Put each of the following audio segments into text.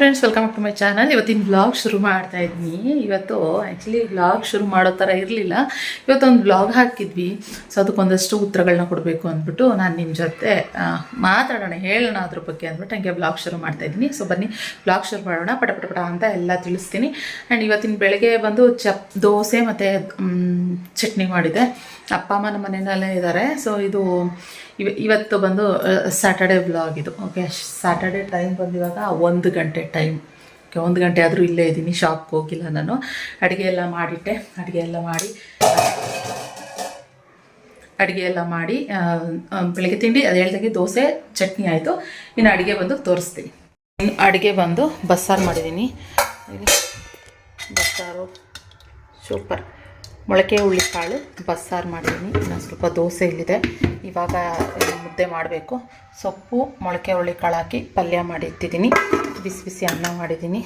Friends welcome to my channel ಇವತ್ತಿನ blog ಶುರು ಮಾಡ್ತಾ ಇದ್ನಿ. ಇವತ್ತು ಆ್ಯಕ್ಚುಲಿ ಬ್ಲಾಗ್ ಶುರು ಮಾಡೋ ಥರ ಇರಲಿಲ್ಲ. ಇವತ್ತೊಂದು ಬ್ಲಾಗ್ ಹಾಕಿದ್ವಿ. ಸೊ ಅದಕ್ಕೊಂದಷ್ಟು ಉತ್ತರಗಳನ್ನ ಕೊಡಬೇಕು ಅಂದ್ಬಿಟ್ಟು ನಾನು ನಿಮ್ಮ ಜೊತೆ ಮಾತಾಡೋಣ, ಹೇಳೋಣ ಅದ್ರ ಬಗ್ಗೆ ಅಂದ್ಬಿಟ್ಟು ಹಂಗೆ ಬ್ಲಾಗ್ ಶುರು ಮಾಡ್ತಾ ಇದ್ದೀನಿ ಸೊ ಬನ್ನಿ ಬ್ಲಾಗ್ ಶುರು ಮಾಡೋಣ, ಪಟ ಪಟ ಪಟ ಅಂತ ಎಲ್ಲ ತಿಳಿಸ್ತೀನಿ. ಆ್ಯಂಡ್ ಇವತ್ತಿನ ಬೆಳಗ್ಗೆ ಬಂದು ಚಪ್, ದೋಸೆ ಮತ್ತು ಚಟ್ನಿ ಮಾಡಿದೆ. ಅಪ್ಪ ಅಮ್ಮ ನಮ್ಮ ಮನೆಯಲ್ಲೇ ಇದ್ದಾರೆ ಸೊ ಇದು ಇವ, ಇವತ್ತು ಬಂದು ಸ್ಯಾಟರ್ಡೆ ಬ್ಲಾಗ್ ಇದು. ಓಕೆ ಸ್ಯಾಟರ್ಡೆ ಟೈಮ್ ಬಂದಿವಾಗ ಒಂದು ಗಂಟೆ ಟೈಮ್ ಓಕೆ ಒಂದು ಗಂಟೆ ಆದರೂ ಇಲ್ಲೇ ಇದ್ದೀನಿ ಶಾಪ್ಗೆ ಹೋಗಿಲ್ಲ ನಾನು. ಅಡುಗೆ ಎಲ್ಲ ಮಾಡಿಟ್ಟೆ. ಅಡುಗೆ ಎಲ್ಲ ಮಾಡಿ, ಅಡುಗೆ ಎಲ್ಲ ಮಾಡಿ ಬೆಳಗ್ಗೆ ತಿಂಡಿ, ಅದು ಹೇಳ್ದಂಗೆ ದೋಸೆ, ಚಟ್ನಿ ಆಯಿತು. ಇನ್ನು ಅಡುಗೆ ಬಂದು ತೋರಿಸ್ತೀನಿ. ಇನ್ನು ಅಡುಗೆ ಬಂದು ಬಸ್ಸಾರು ಮಾಡಿದ್ದೀನಿ. ಬಸ್ಸಾರು. ಸೂಪರ್. ಮೊಳಕೆ ಹುಳ್ಳಿಕಾಳು, ಬಸ್ಸಾರು ಮಾಡಿದ್ದೀನಿ ನಾನು ಸ್ವಲ್ಪ ದೋಸೆ ಇಲ್ಲಿದೆ. ಇವಾಗ ಮುದ್ದೆ ಮಾಡಬೇಕು. ಸೊಪ್ಪು, ಮೊಳಕೆ ಹುಳ್ಳಿಕಾಳು ಹಾಕಿ ಪಲ್ಯ ಮಾಡಿ ಇಟ್ಟಿದ್ದೀನಿ. ಬಿಸಿ ಬಿಸಿ ಅನ್ನ ಮಾಡಿದ್ದೀನಿ.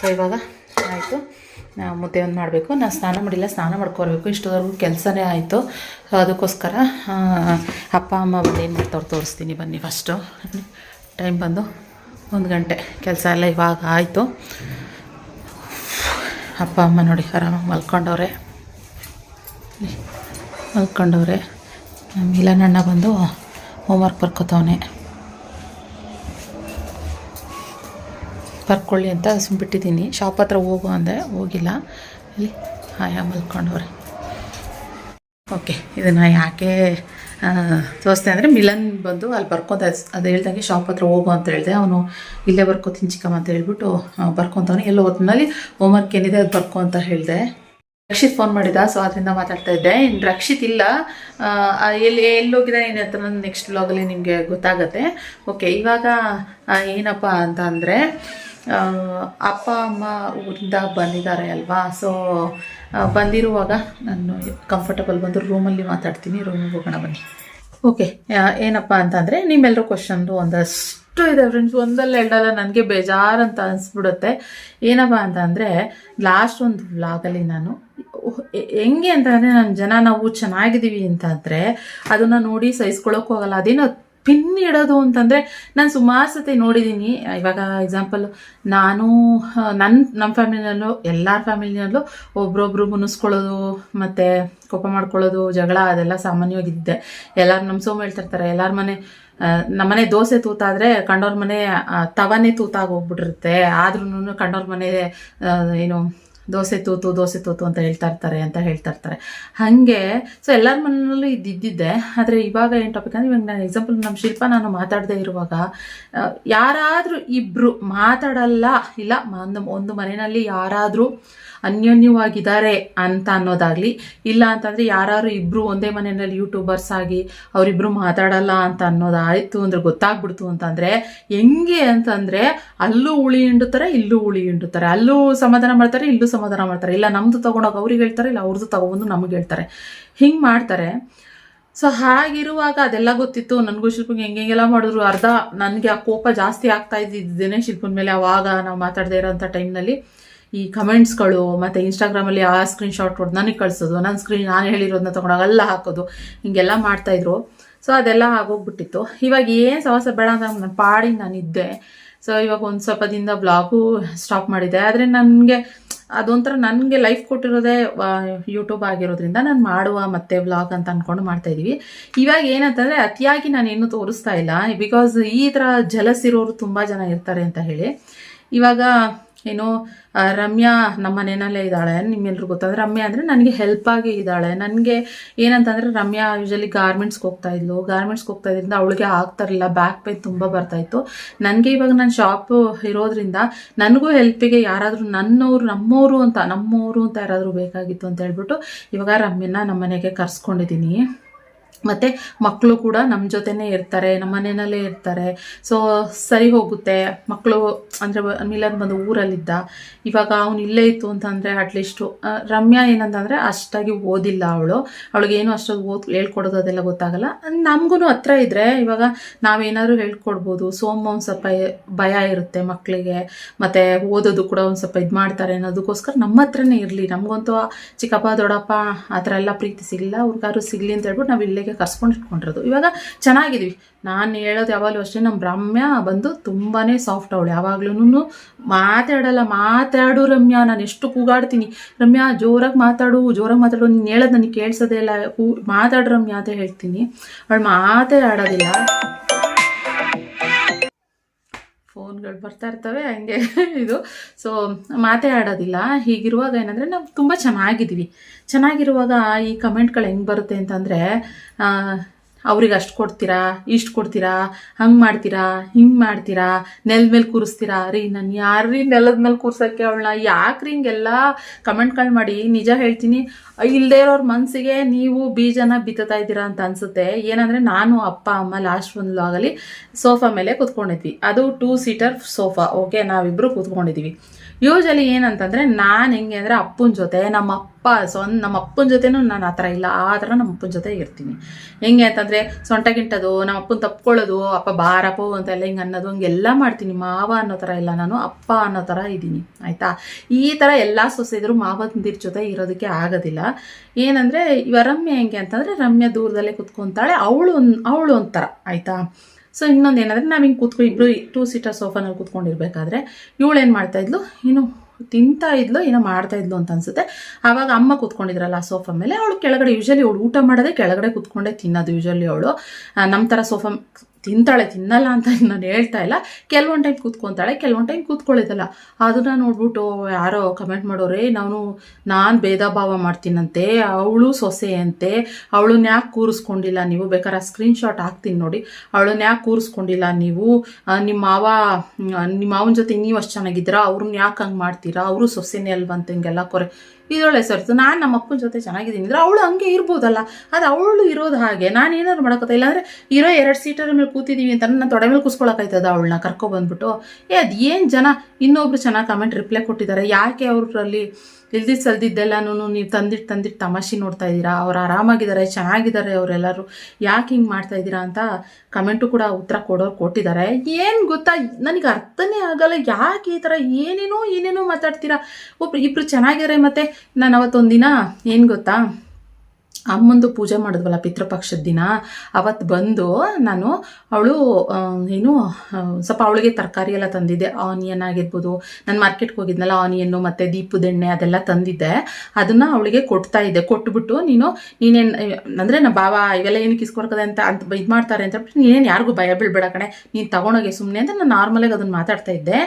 ಸೊ ಇವಾಗ ಆಯಿತು. ಮುದ್ದೆ ಒಂದು ಮಾಡಬೇಕು. ನಾನು ಸ್ನಾನ ಮಾಡಿಲ್ಲ, ಸ್ನಾನ ಮಾಡ್ಕೊಳ್ಬೇಕು. ಇಷ್ಟವರೆಗೂ ಕೆಲಸನೇ ಆಯಿತು. ಅದಕ್ಕೋಸ್ಕರ ಅಪ್ಪ, ಅಮ್ಮ ಬಂದು ಏನು ಮಾಡ್ತಾವ್ರು ತೋರಿಸ್ತೀನಿ. ಬನ್ನಿ ಫಸ್ಟು ಟೈಮ್ ಬಂದು ಒಂದು ಗಂಟೆ. ಕೆಲಸ ಎಲ್ಲ ಇವಾಗ ಆಯಿತು. ಅಪ್ಪ, ಅಮ್ಮ ನೋಡಿ ಆರಾಮಾಗಿ ಮಲ್ಕೊಂಡವ್ರೆ. ಮಲ್ಕೊಂಡವ್ರೆ. ನಮ್ಮ ಮಿಲನಣ್ಣ ಬಂದು ಹೋಮ್ವರ್ಕ್ ಬರ್ಕೋತವನೆ. ಬರ್ಕೊಳ್ಳಿ ಅಂತ ಸುಮ್ಬಿಟ್ಟಿದ್ದೀನಿ. ಶಾಪ್ ಹತ್ರ ಹೋಗು ಅಂದೆ, ಹೋಗಿಲ್ಲ. ಇಲ್ಲಿ ಆಯಾ ಮಲ್ಕೊಂಡವ್ರೆ. ಓಕೆ ಇದನ್ನು ಯಾಕೆ ತೋರಿಸ್ತೆ ಅಂದರೆ ಮಿಲನ್ ಬಂದು ಅಲ್ಲಿ ಬರ್ಕೊತ ಅದು ಹೇಳ್ದಂಗೆ ಶಾಪ್ ಹತ್ರ ಹೋಗು ಅಂತ ಹೇಳಿದೆ. ಅವನು ಇಲ್ಲೇ ಬರ್ಕೋತೀನಿ ಚಿಕ್ಕಮ್ಮ ಅಂತ ಹೇಳ್ಬಿಟ್ಟು ಬರ್ಕೊತವನು. ಎಲ್ಲೋ ಹೊತ್ತಿನಲ್ಲಿ ಹೋಮ್ವರ್ಕ್ ಏನಿದೆ ಅದು ಬರ್ಕೊ ಅಂತ ಹೇಳಿದೆ. ರಕ್ಷಿತ್ ಫೋನ್ ಮಾಡಿದ ಸೊ ಅದರಿಂದ ಮಾತಾಡ್ತಾ ಇದ್ದೆ. ಇನ್ನು ರಕ್ಷಿತ್ ಇಲ್ಲ. ಎಲ್ಲಿ ಎಲ್ಲೋಗಿದೆ ಏನು ಹತ್ರ ನೆಕ್ಸ್ಟ್ ವ್ಲಾಗಲ್ಲಿ ನಿಮಗೆ ಗೊತ್ತಾಗತ್ತೆ. ಓಕೆ ಇವಾಗ ಏನಪ್ಪ ಅಂತ ಅಂದರೆ ಅಪ್ಪ, ಅಮ್ಮ ಊರಿಂದ ಬಂದಿದ್ದಾರೆ ಅಲ್ವಾ? ಸೊ ಬಂದಿರುವಾಗ ನಾನು ಕಂಫರ್ಟಬಲ್ ಬಂದು ರೂಮಲ್ಲಿ ಮಾತಾಡ್ತೀನಿ. ರೂಮಿಗೆ ಹೋಗೋಣ ಬನ್ನಿ. ಓಕೆ ಏನಪ್ಪ ಅಂತಂದರೆ ನಿಮ್ಮೆಲ್ಲರೂ ಕ್ವಶನ್ದು ಒಂದಷ್ಟು ಇದೆ ಫ್ರೆಂಡ್ಸ್ ಒಂದಲ್ಲ ಎರಡಲ್ಲ ನನಗೆ ಬೇಜಾರು ಅಂತ ಅನಿಸ್ಬಿಡುತ್ತೆ. ಏನಪ್ಪ ಅಂತಂದರೆ ಲಾಸ್ಟ್ ಒಂದು ವ್ಲಾಗಲ್ಲಿ ನಾನು ಹೆ- ಅಂತ ಅಂತಂದರೆ ನಮ್ಮ ಜನ ನಾವು ಚೆನ್ನಾಗಿದ್ದೀವಿ ಅಂತಂದರೆ ಅದನ್ನು ನೋಡಿ ಸಹಿಸ್ಕೊಳ್ಳೋಕೆ ಹೋಗಲ್ಲ. ಅದೇನೋ ಪಿನ್ ಇಡೋದು ಅಂತಂದರೆ ನಾನು ಸುಮಾರು ಸತಿ ನೋಡಿದ್ದೀನಿ ಇವಾಗ ಎಕ್ಸಾಂಪಲ್ ನಾನು ನನ್ನ ನಮ್ಮ ಫ್ಯಾಮಿಲಿನಲ್ಲೂ ಎಲ್ಲರ ಫ್ಯಾಮಿಲಿನಲ್ಲೂ ಒಬ್ರೊಬ್ರು ಮುನಿಸ್ಕೊಳ್ಳೋದು, ಮತ್ತು ಕೋಪ ಮಾಡ್ಕೊಳ್ಳೋದು, ಜಗಳ, ಅದೆಲ್ಲ ಸಾಮಾನ್ಯವಾಗಿದ್ದೆ ಎಲ್ಲರೂ ನಮ್ಮ ಸೋಮ ಹೇಳ್ತಿರ್ತಾರೆ. ಎಲ್ಲರ ಮನೆ ನಮ್ಮನೆ ದೋಸೆ ತೂತಾದರೆ ಕಂಡೋರ್ ಮನೆ ತವನೇ ತೂತಾಗಿ ಹೋಗ್ಬಿಟ್ಟಿರುತ್ತೆ. ಆದ್ರೂ ಕಂಡೋರ್ ಮನೆ ಏನು ದೋಸೆ ತೂತು ದೋಸೆ ತೂತು ಅಂತ ಹೇಳ್ತಾ ಇರ್ತಾರೆ ಅಂತ ಹೇಳ್ತಾ ಇರ್ತಾರೆ ಹಾಗೆ ಸೊ ಎಲ್ಲರ ಮನೆಯಲ್ಲೂ ಇದು ಇದ್ದಿದ್ದೆ. ಆದರೆ ಇವಾಗ ಏನು ಟಾಪಿಕ್ ಅಂದರೆ, ಇವಾಗ ನಾನು ಎಕ್ಸಾಂಪಲ್ ನಮ್ಮ ಶಿಲ್ಪ ನಾನು ಮಾತಾಡದೇ ಇರುವಾಗ ಯಾರಾದರೂ ಇಬ್ಬರು ಮಾತಾಡಲ್ಲ, ಇಲ್ಲ ಒಂದು ಒಂದು ಮನೆಯಲ್ಲಿ ಯಾರಾದರೂ ಅನ್ಯೋನ್ಯವಾಗಿದ್ದಾರೆ ಅಂತ ಅನ್ನೋದಾಗಲಿ, ಇಲ್ಲ ಅಂತಂದರೆ ಯಾರು ಇಬ್ಬರು ಒಂದೇ ಮನೆಯಲ್ಲಿ ಯೂಟ್ಯೂಬರ್ಸ್ ಆಗಿ ಅವರಿಬ್ಬರು ಮಾತಾಡಲ್ಲ ಅಂತ ಅನ್ನೋದಾಯಿತು ಅಂದರೆ ಗೊತ್ತಾಗ್ಬಿಡ್ತು ಅಂತಂದರೆ, ಹೆಂಗೆ ಅಂತಂದರೆ ಅಲ್ಲೂ ಉಳಿ ಹಿಂಡುತ್ತಾರೆ, ಇಲ್ಲೂ ಉಳಿ ಹಿಂಡುತ್ತಾರೆ. ಅಲ್ಲೂ ಸಮಾಧಾನ ಮಾಡ್ತಾರೆ, ಇಲ್ಲೂ ಸಮಾಧಾನ ಮಾಡ್ತಾರೆ. ಇಲ್ಲ ನಮ್ಮದು ತೊಗೊಂಡೋಗಿ ಅವ್ರಿಗೆ ಹೇಳ್ತಾರೆ, ಇಲ್ಲ ಅವ್ರದ್ದು ತೊಗೊಬಂದು ನಮಗೆ ಹೇಳ್ತಾರೆ. ಹಿಂಗೆ ಮಾಡ್ತಾರೆ. ಸೊ ಹಾಗಿರುವಾಗ ಅದೆಲ್ಲ ಗೊತ್ತಿತ್ತು. ನನಗೂ ಶಿಲ್ಪಂಗೆ ಹೆಂಗೆ ಹೆಂಗೆಲ್ಲ ಮಾಡಿದ್ರು. ಅರ್ಧ ನನಗೆ ಆ ಕೋಪ ಜಾಸ್ತಿ ಆಗ್ತಾ ಇದ್ದಿದ್ದೇನೆ ಶಿಲ್ಪನ ಮೇಲೆ ಅವಾಗ ನಾವು ಮಾತಾಡದೇ ಇರೋಂಥ ಟೈಮ್ನಲ್ಲಿ ಈ ಕಮೆಂಟ್ಸ್ಗಳು ಮತ್ತು ಇನ್ಸ್ಟಾಗ್ರಾಮಲ್ಲಿ ಆ ಸ್ಕ್ರೀನ್ಶಾಟ್ ಹೊಡೆದು ನನಗೆ ಕಳಿಸೋದು ನನ್ನ ಸ್ಕ್ರೀನ್ ನಾನು ಹೇಳಿರೋದನ್ನ ತೊಗೊಂಡಾಗ ಎಲ್ಲ ಹಾಕೋದು, ಹಿಂಗೆಲ್ಲ ಮಾಡ್ತಾಯಿದ್ರು ಸೊ ಅದೆಲ್ಲ ಆಗೋಗ್ಬಿಟ್ಟಿತ್ತು. ಇವಾಗ ಏನು ಸವಾಸ ಬೇಡ ಅಂತ ನನ್ನ ಪಾಡಿ ನಾನು ಇದ್ದೆ ಸೊ ಇವಾಗ ಒಂದು ಸ್ವಲ್ಪ ದಿನದ ಬ್ಲಾಗು ಸ್ಟಾಪ್ ಮಾಡಿದ್ದೆ. ಆದರೆ ನನಗೆ ಅದೊಂಥರ ನನಗೆ ಲೈಫ್ ಕೊಟ್ಟಿರೋದೇ ಯೂಟ್ಯೂಬ್ ಆಗಿರೋದ್ರಿಂದ ನಾನು ಮಾಡುವ ಮತ್ತೆ ವ್ಲಾಗ್ ಅಂತ ಅಂದ್ಕೊಂಡು ಮಾಡ್ತಾ ಇದೀವಿ ಇವಾಗ ಏನಂತಂದರೆ ಅತಿಯಾಗಿ ನಾನು ಇನ್ನೂ ತೋರಿಸ್ತಾ ಇಲ್ಲ. ಬಿಕಾಸ್ ಈ ಥರ ಜಲಸಿರೋರು ತುಂಬ ಜನ ಇರ್ತಾರೆ ಅಂತ ಹೇಳಿ. ಇವಾಗ ಏನು ರಮ್ಯಾ ನಮ್ಮ ಮನೆಯಲ್ಲೇ ಇದ್ದಾಳೆ ನಿಮ್ಮೆಲ್ಲರಿಗೂ ಗೊತ್ತಾದ್ರೆ ರಮ್ಯಾ ಅಂದರೆ ನನಗೆ ಹೆಲ್ಪ್ ಆಗಿ ಇದ್ದಾಳೆ. ನನಗೆ ಏನಂತಂದರೆ ರಮ್ಯಾ ಯೂಶಲಿ ಗಾರ್ಮೆಂಟ್ಸ್ಗೆ ಹೋಗ್ತಾ ಇದ್ಲು. ಗಾರ್ಮೆಂಟ್ಸ್ಗೆ ಹೋಗ್ತಾ ಇದ್ರಿಂದ ಅವಳಿಗೆ ಆಗ್ತಾರಿಲ್ಲ ಬ್ಯಾಕ್ ಪೇನ್ ತುಂಬ ಬರ್ತಾಯಿತ್ತು ನನಗೆ ಇವಾಗ ನನ್ನ ಶಾಪು ಇರೋದ್ರಿಂದ ನನಗೂ ಹೆಲ್ಪಿಗೆ ಯಾರಾದರೂ ನನ್ನವರು, ನಮ್ಮವರು ಅಂತ ನಮ್ಮವರು ಅಂತ ಯಾರಾದರೂ ಬೇಕಾಗಿತ್ತು ಅಂತ ಹೇಳ್ಬಿಟ್ಟು ಇವಾಗ ರಮ್ಯನ ನಮ್ಮ ಮನೆಗೆ ಕರ್ಸ್ಕೊಂಡಿದ್ದೀನಿ. ಮತ್ತು ಮಕ್ಕಳು ಕೂಡ ನಮ್ಮ ಜೊತೆನೇ ಇರ್ತಾರೆ ನಮ್ಮ ಮನೆಯಲ್ಲೇ ಇರ್ತಾರೆ. ಸೊ ಸರಿ ಹೋಗುತ್ತೆ. ಮಕ್ಕಳು, ಅಂದರೆ ಮಿಲನ್ ಬಂದು ಊರಲ್ಲಿದ್ದ. ಇವಾಗ ಅವನು ಇಲ್ಲೇ ಇತ್ತು ಅಂತಂದರೆ ಅಟ್ಲೀಸ್ಟು ರಮ್ಯಾ ಏನಂತಂದರೆ ಅಷ್ಟಾಗಿ ಓದಿಲ್ಲ ಅವಳು. ಅವಳಿಗೇನು ಅಷ್ಟೊಂದು ಓದ್, ಹೇಳ್ಕೊಡೋದು ಅದೆಲ್ಲ ಗೊತ್ತಾಗಲ್ಲ. ನಮಗೂ ಹತ್ರ ಇದ್ದರೆ ಇವಾಗ ನಾವೇನಾದರೂ ಹೇಳ್ಕೊಡ್ಬೋದು. ಸೋಮ ಒಂದು ಸ್ವಲ್ಪ ಭಯ ಇರುತ್ತೆ ಮಕ್ಕಳಿಗೆ ಮತ್ತು ಓದೋದು ಕೂಡ ಒಂದು ಸ್ವಲ್ಪ ಇದು ಮಾಡ್ತಾರೆ ಅನ್ನೋದಕ್ಕೋಸ್ಕರ ನಮ್ಮ ಹತ್ರನೇ ಇರಲಿ. ನಮಗಂತೂ ಚಿಕ್ಕಪ್ಪ, ದೊಡ್ಡಪ್ಪ ಆ ಥರ ಎಲ್ಲ ಪ್ರೀತಿ ಸಿಗಲಿಲ್ಲ. ಅವ್ರಿಗಾರು ಸಿಗಲಿ ಅಂತ ಹೇಳ್ಬಿಟ್ಟು ನಾವು ಇಲ್ಲೇ ಮನೆಗೆ ಕರ್ಸ್ಕೊಂಡು ಇಟ್ಕೊಂಡಿರೋದು. ಇವಾಗ ಚೆನ್ನಾಗಿದ್ವಿ ನಾನು ಹೇಳೋದು ಯಾವಾಗಲೂ ಅಷ್ಟೇ ನಮ್ಮ ರಮ್ಯಾ ಬಂದು ತುಂಬಾ ಸಾಫ್ಟ್ ಅವಳು. ಯಾವಾಗ್ಲೂ ಮಾತಾಡಲ್ಲ, ಮಾತಾಡು ರಮ್ಯಾ. ನಾನು ಎಷ್ಟು ಕೂಗಾಡ್ತೀನಿ. ರಮ್ಯಾ, ಜೋರಾಗಿ ಮಾತಾಡು ಜೋರಾಗಿ ಮಾತಾಡು. ನೀನು ಹೇಳೋದು ನನಗೆ ಕೇಳಿಸೋದೇ ಇಲ್ಲ. ಮಾತಾಡು ರಮ್ಯಾ ಅಂತ ಹೇಳ್ತೀನಿ. ಅವಳು ಮಾತೇ ಆಡೋದಿಲ್ಲ ಫೋನ್ಗಳು ಬರ್ತಾ ಇರ್ತವೆ, ಹಂಗೆ ಇದು. ಸೊ ಮಾತೇ ಆಡೋದಿಲ್ಲ ಹೀಗಿರುವಾಗ ಏನಂದರೆ ನಾವು ತುಂಬ ಚೆನ್ನಾಗಿದ್ದೀವಿ. ಚೆನ್ನಾಗಿರುವಾಗ ಈ ಕಮೆಂಟ್ಗಳು ಹೆಂಗೆ ಬರುತ್ತೆ ಅಂತಂದರೆ ಅವ್ರಿಗೆ ಅಷ್ಟು ಕೊಡ್ತೀರಾ, ಇಷ್ಟು ಕೊಡ್ತೀರಾ, ಹಂಗೆ ಮಾಡ್ತೀರಾ, ಹಿಂಗೆ ಮಾಡ್ತೀರಾ, ನೆಲದ ಮೇಲೆ ಕೂರಿಸ್ತೀರಾ? ರೀ, ನಾನು ಯಾರ್ರೀ ನೆಲದ ಮೇಲೆ ಕೂರ್ಸೋಕ್ಕೆ ಅವಳನ್ನ? ಯಾಕ್ರಿ ಹಿಂಗೆಲ್ಲ ಕಮೆಂಟ್ಗಳು ಮಾಡಿ? ನಿಜ ಹೇಳ್ತೀನಿ ಇಲ್ಲದೇ ಇರೋರ ಮನಸ್ಸಿಗೆ ನೀವು ಬೀಜನ ಬಿತ್ತತಾ ಇದ್ದೀರಾ ಅಂತ ಅನ್ಸುತ್ತೆ. ಏನಂದರೆ ನಾನು, ಅಪ್ಪ, ಅಮ್ಮ ಲಾಸ್ಟ್ ಒಂದು ಆಗಲಿ ಸೋಫಾ ಮೇಲೆ ಕೂತ್ಕೊಂಡಿದ್ವಿ. ಅದು ಟೂ ಸೀಟರ್ ಸೋಫಾ ಓಕೆ ನಾವಿಬ್ಬರು ಕೂತ್ಕೊಂಡಿದ್ವಿ. ಯೂಶಲಿ ಏನಂತಂದರೆ ನಾನು ಹೆಂಗೆ ಅಂದರೆ ಅಪ್ಪನ ಜೊತೆ, ನಮ್ಮ ಅಪ್ಪ, ಸೊನ್, ನಮ್ಮ ಅಪ್ಪನ ಜೊತೆನೂ ನಾನು ಆ ಥರ ಇಲ್ಲ, ಆ ಥರ ನಮ್ಮ ಅಪ್ಪನ ಜೊತೆ ಇರ್ತೀನಿ. ಹೆಂಗೆ ಅಂತಂದರೆ ಸೊಂಟ ಗಿಂಟದು, ನಮ್ಮ ಅಪ್ಪನ ತಪ್ಕೊಳ್ಳೋದು, ಅಪ್ಪ ಬಾರಪ್ಪು ಅಂತೆಲ್ಲ ಹಿಂಗೆ ಅನ್ನೋದು, ಹಂಗೆಲ್ಲ ಮಾಡ್ತೀನಿ. ಮಾವ ಅನ್ನೋ ಥರ ಇಲ್ಲ ನಾನು, ಅಪ್ಪ ಅನ್ನೋ ಥರ ಇದ್ದೀನಿ. ಆಯಿತಾ? ಈ ಥರ ಎಲ್ಲ ಸೊಸೆದ್ರು ಮಾವಂದಿರ ಜೊತೆ ಇರೋದಕ್ಕೆ ಆಗೋದಿಲ್ಲ. ಏನಂದರೆ ಇವ ರಮ್ಯ ಹೆಂಗೆ ಅಂತಂದರೆ ರಮ್ಯ ದೂರದಲ್ಲೇ ಕುತ್ಕೊತಾಳೆ, ಅವಳು ಅವಳು ಒಂಥರ, ಆಯಿತಾ? ಸೊ ಇನ್ನೊಂದು ಏನಂದರೆ ನಾವು ಹಿಂಗೆ ಕೂತ್ಕೊಂಡು ಇಬ್ಬರು ಟೂ ಸೀಟರ್ ಸೋಫಾನಲ್ಲಿ ಕೂತ್ಕೊಂಡಿರ್ಬೇಕಾದ್ರೆ ಇವಳು ಏನು ಮಾಡ್ತಾಯಿದ್ಲು ಇನ್ನು ತಿಂತಾ ಇದ್ಲು, ಏನೋ ಮಾಡ್ತಾ ಇದ್ಲು ಅಂತ ಅನ್ಸುತ್ತೆ. ಆವಾಗ ಅಮ್ಮ ಕೂತ್ಕೊಂಡಿದ್ರಲ್ಲ ಆ ಸೋಫಾ ಮೇಲೆ, ಅವಳು ಕೆಳಗಡೆ ಯೂಶಲಿ ಅವಳು ಊಟ ಮಾಡೋದೇ ಕೆಳಗಡೆ ಕೂತ್ಕೊಂಡೇ ತಿನ್ನೋದು ಯೂಶಲಿ ಅವಳು. ನಮ್ಮ ಥರ ಸೋಫಾ ತಿಂತಾಳೆ, ತಿನ್ನಲ್ಲ ಅಂತ ನಾನು ಹೇಳ್ತಾ ಇಲ್ಲ. ಕೆಲವೊಂದು ಟೈಮ್ ಕೂತ್ಕೊತಾಳೆ, ಕೆಲವೊಂದು ಟೈಮ್ ಕೂತ್ಕೊಳ್ಳೋದಲ್ಲ ಅದನ್ನ ನೋಡ್ಬಿಟ್ಟು ಯಾರೋ ಕಮೆಂಟ್ ಮಾಡೋರೆ, ನಾನು ನಾನು ಭೇದ ಭಾವ ಮಾಡ್ತೀನಂತೆ, ಅವಳು ಸೊಸೆ ಅಂತೆ ಅವಳನ್ನ ಯಾಕೆ ಕೂರಿಸ್ಕೊಂಡಿಲ್ಲ ನೀವು, ಬೇಕಾದ್ರೆ ಸ್ಕ್ರೀನ್ ಶಾಟ್ ಹಾಕ್ತೀನಿ ನೋಡಿ. ಅವಳನ್ನ ಯಾಕೆ ಕೂರಿಸ್ಕೊಂಡಿಲ್ಲ ನೀವು ನಿಮ್ಮ ಮಾವ ನಿಮ್ಮ ಮಾವನ ಜೊತೆ ನೀವು ಅಷ್ಟು ಚೆನ್ನಾಗಿದ್ದೀರಾ ಅವ್ರನ್ನ ಯಾಕೆ ಹಂಗೆ ಮಾಡ್ತೀರಾ, ಅವರು ಸೊಸೆನೇ ಅಲ್ವಂತ ಹಿಂಗೆಲ್ಲ ಕೊರೆ. ಇದೊಳ್ಳೆ ಸರ್ತು. ನಾನು ನಮ್ಮ ಅಪ್ಪನ ಜೊತೆ ಚೆನ್ನಾಗಿದ್ದೀನಿ. ಅಂದರೆ ಅವಳು ಹಂಗೆ ಇರ್ಬೋದಲ್ಲ. ಅದು ಅವಳು ಇರೋದು ಹಾಗೆ. ನಾನು ಏನಾದ್ರು ಮಾಡೋಕತ್ತ ಇಲ್ಲಾಂದರೆ ಇರೋ ಎರಡು ಸೀಟರ ಮೇಲೆ ಕೂತಿದ್ದೀವಿ ಅಂತ ನಾನು ತೊಡೆ ಮೇಲೆ ಕೂಸ್ಕೊಳಕಾಯ್ತದ ಅವಳನ್ನ ಕರ್ಕೊಬಂದ್ಬಿಟ್ಟು ಏ, ಅದು ಏನು ಜನ? ಇನ್ನೊಬ್ರು ಚೆನ್ನಾಗಿ ಕಮೆಂಟ್ ರಿಪ್ಲೈ ಕೊಟ್ಟಿದ್ದಾರೆ. ಯಾಕೆ ಅವ್ರಲ್ಲಿ ಇಲ್ದಿದ್ದು ಸಲ್ದಿದ್ದೆಲ್ಲನೂ ನೀವು ತಂದಿಟ್ಟು ತಂದಿಟ್ಟು ತಮಾಷೆ ನೋಡ್ತಾ ಇದ್ದೀರಾ? ಅವ್ರು ಆರಾಮಾಗಿದ್ದಾರೆ ಚೆನ್ನಾಗಿದ್ದಾರೆ ಅವರೆಲ್ಲರೂ. ಯಾಕೆ ಹಿಂಗೆ ಮಾಡ್ತಾ ಇದ್ದೀರಾ ಅಂತ ಕಮೆಂಟು ಕೂಡ ಉತ್ತರ ಕೊಡೋರು ಕೊಟ್ಟಿದ್ದಾರೆ ಏನು ಗೊತ್ತಾ? ನನಗೆ ಅರ್ಥನೇ ಆಗಲ್ಲ ಯಾಕೆ ಈ ಥರ ಏನೇನೋ ಏನೇನೋ ಮಾತಾಡ್ತೀರಾ. ಒಬ್ರು ಇಬ್ಬರು ಚೆನ್ನಾಗಿದ್ದಾರೆ ಮತ್ತು ನಾನು ಅವತ್ತೊಂದಿನ ಏನು ಗೊತ್ತಾ? ಅಮ್ಮಂದು ಪೂಜೆ ಮಾಡಿದ್ವಲ್ಲ ಪಿತೃಪಕ್ಷದ ದಿನ ಅವತ್ತು ಬಂದು ನಾನು ಅವಳು ಏನು ಸ್ವಲ್ಪ ಅವಳಿಗೆ ತರಕಾರಿ ಎಲ್ಲ ತಂದಿದ್ದೆ. ಆನಿಯನ್ ಆಗಿರ್ಬೋದು, ನಾನು ಮಾರ್ಕೆಟ್ಗೆ ಹೋಗಿದ್ನಲ್ಲ ಆನಿಯನ್ನು ಮತ್ತು ದೀಪದೆಣ್ಣೆ ಅದೆಲ್ಲ ತಂದಿದ್ದೆ. ಅದನ್ನು ಅವಳಿಗೆ ಕೊಡ್ತಾ ಇದ್ದೆ. ಕೊಟ್ಬಿಟ್ಟು ನೀನು, ನೀನೇನು ಅಂದರೆ ನಮ್ಮ ಬಾವ, ಇವೆಲ್ಲ ಏನು ಇಸ್ಕೊಡ್ಕದೆ ಅಂತ ಅಂತ ಇದು ಮಾಡ್ತಾರೆ ಅಂತ ನೀನೇನು ಯಾರಿಗೂ ಭಯ ಬೀಳ್ಬೇಡ ಕಣೆ. ನೀನು ತಗೊಂಡೋಗಿ ಸುಮ್ಮನೆ ಅಂತ ನಾನು ನಾರ್ಮಲಾಗಿ ಅದನ್ನು ಮಾತಾಡ್ತಾ ಇದ್ದೆ.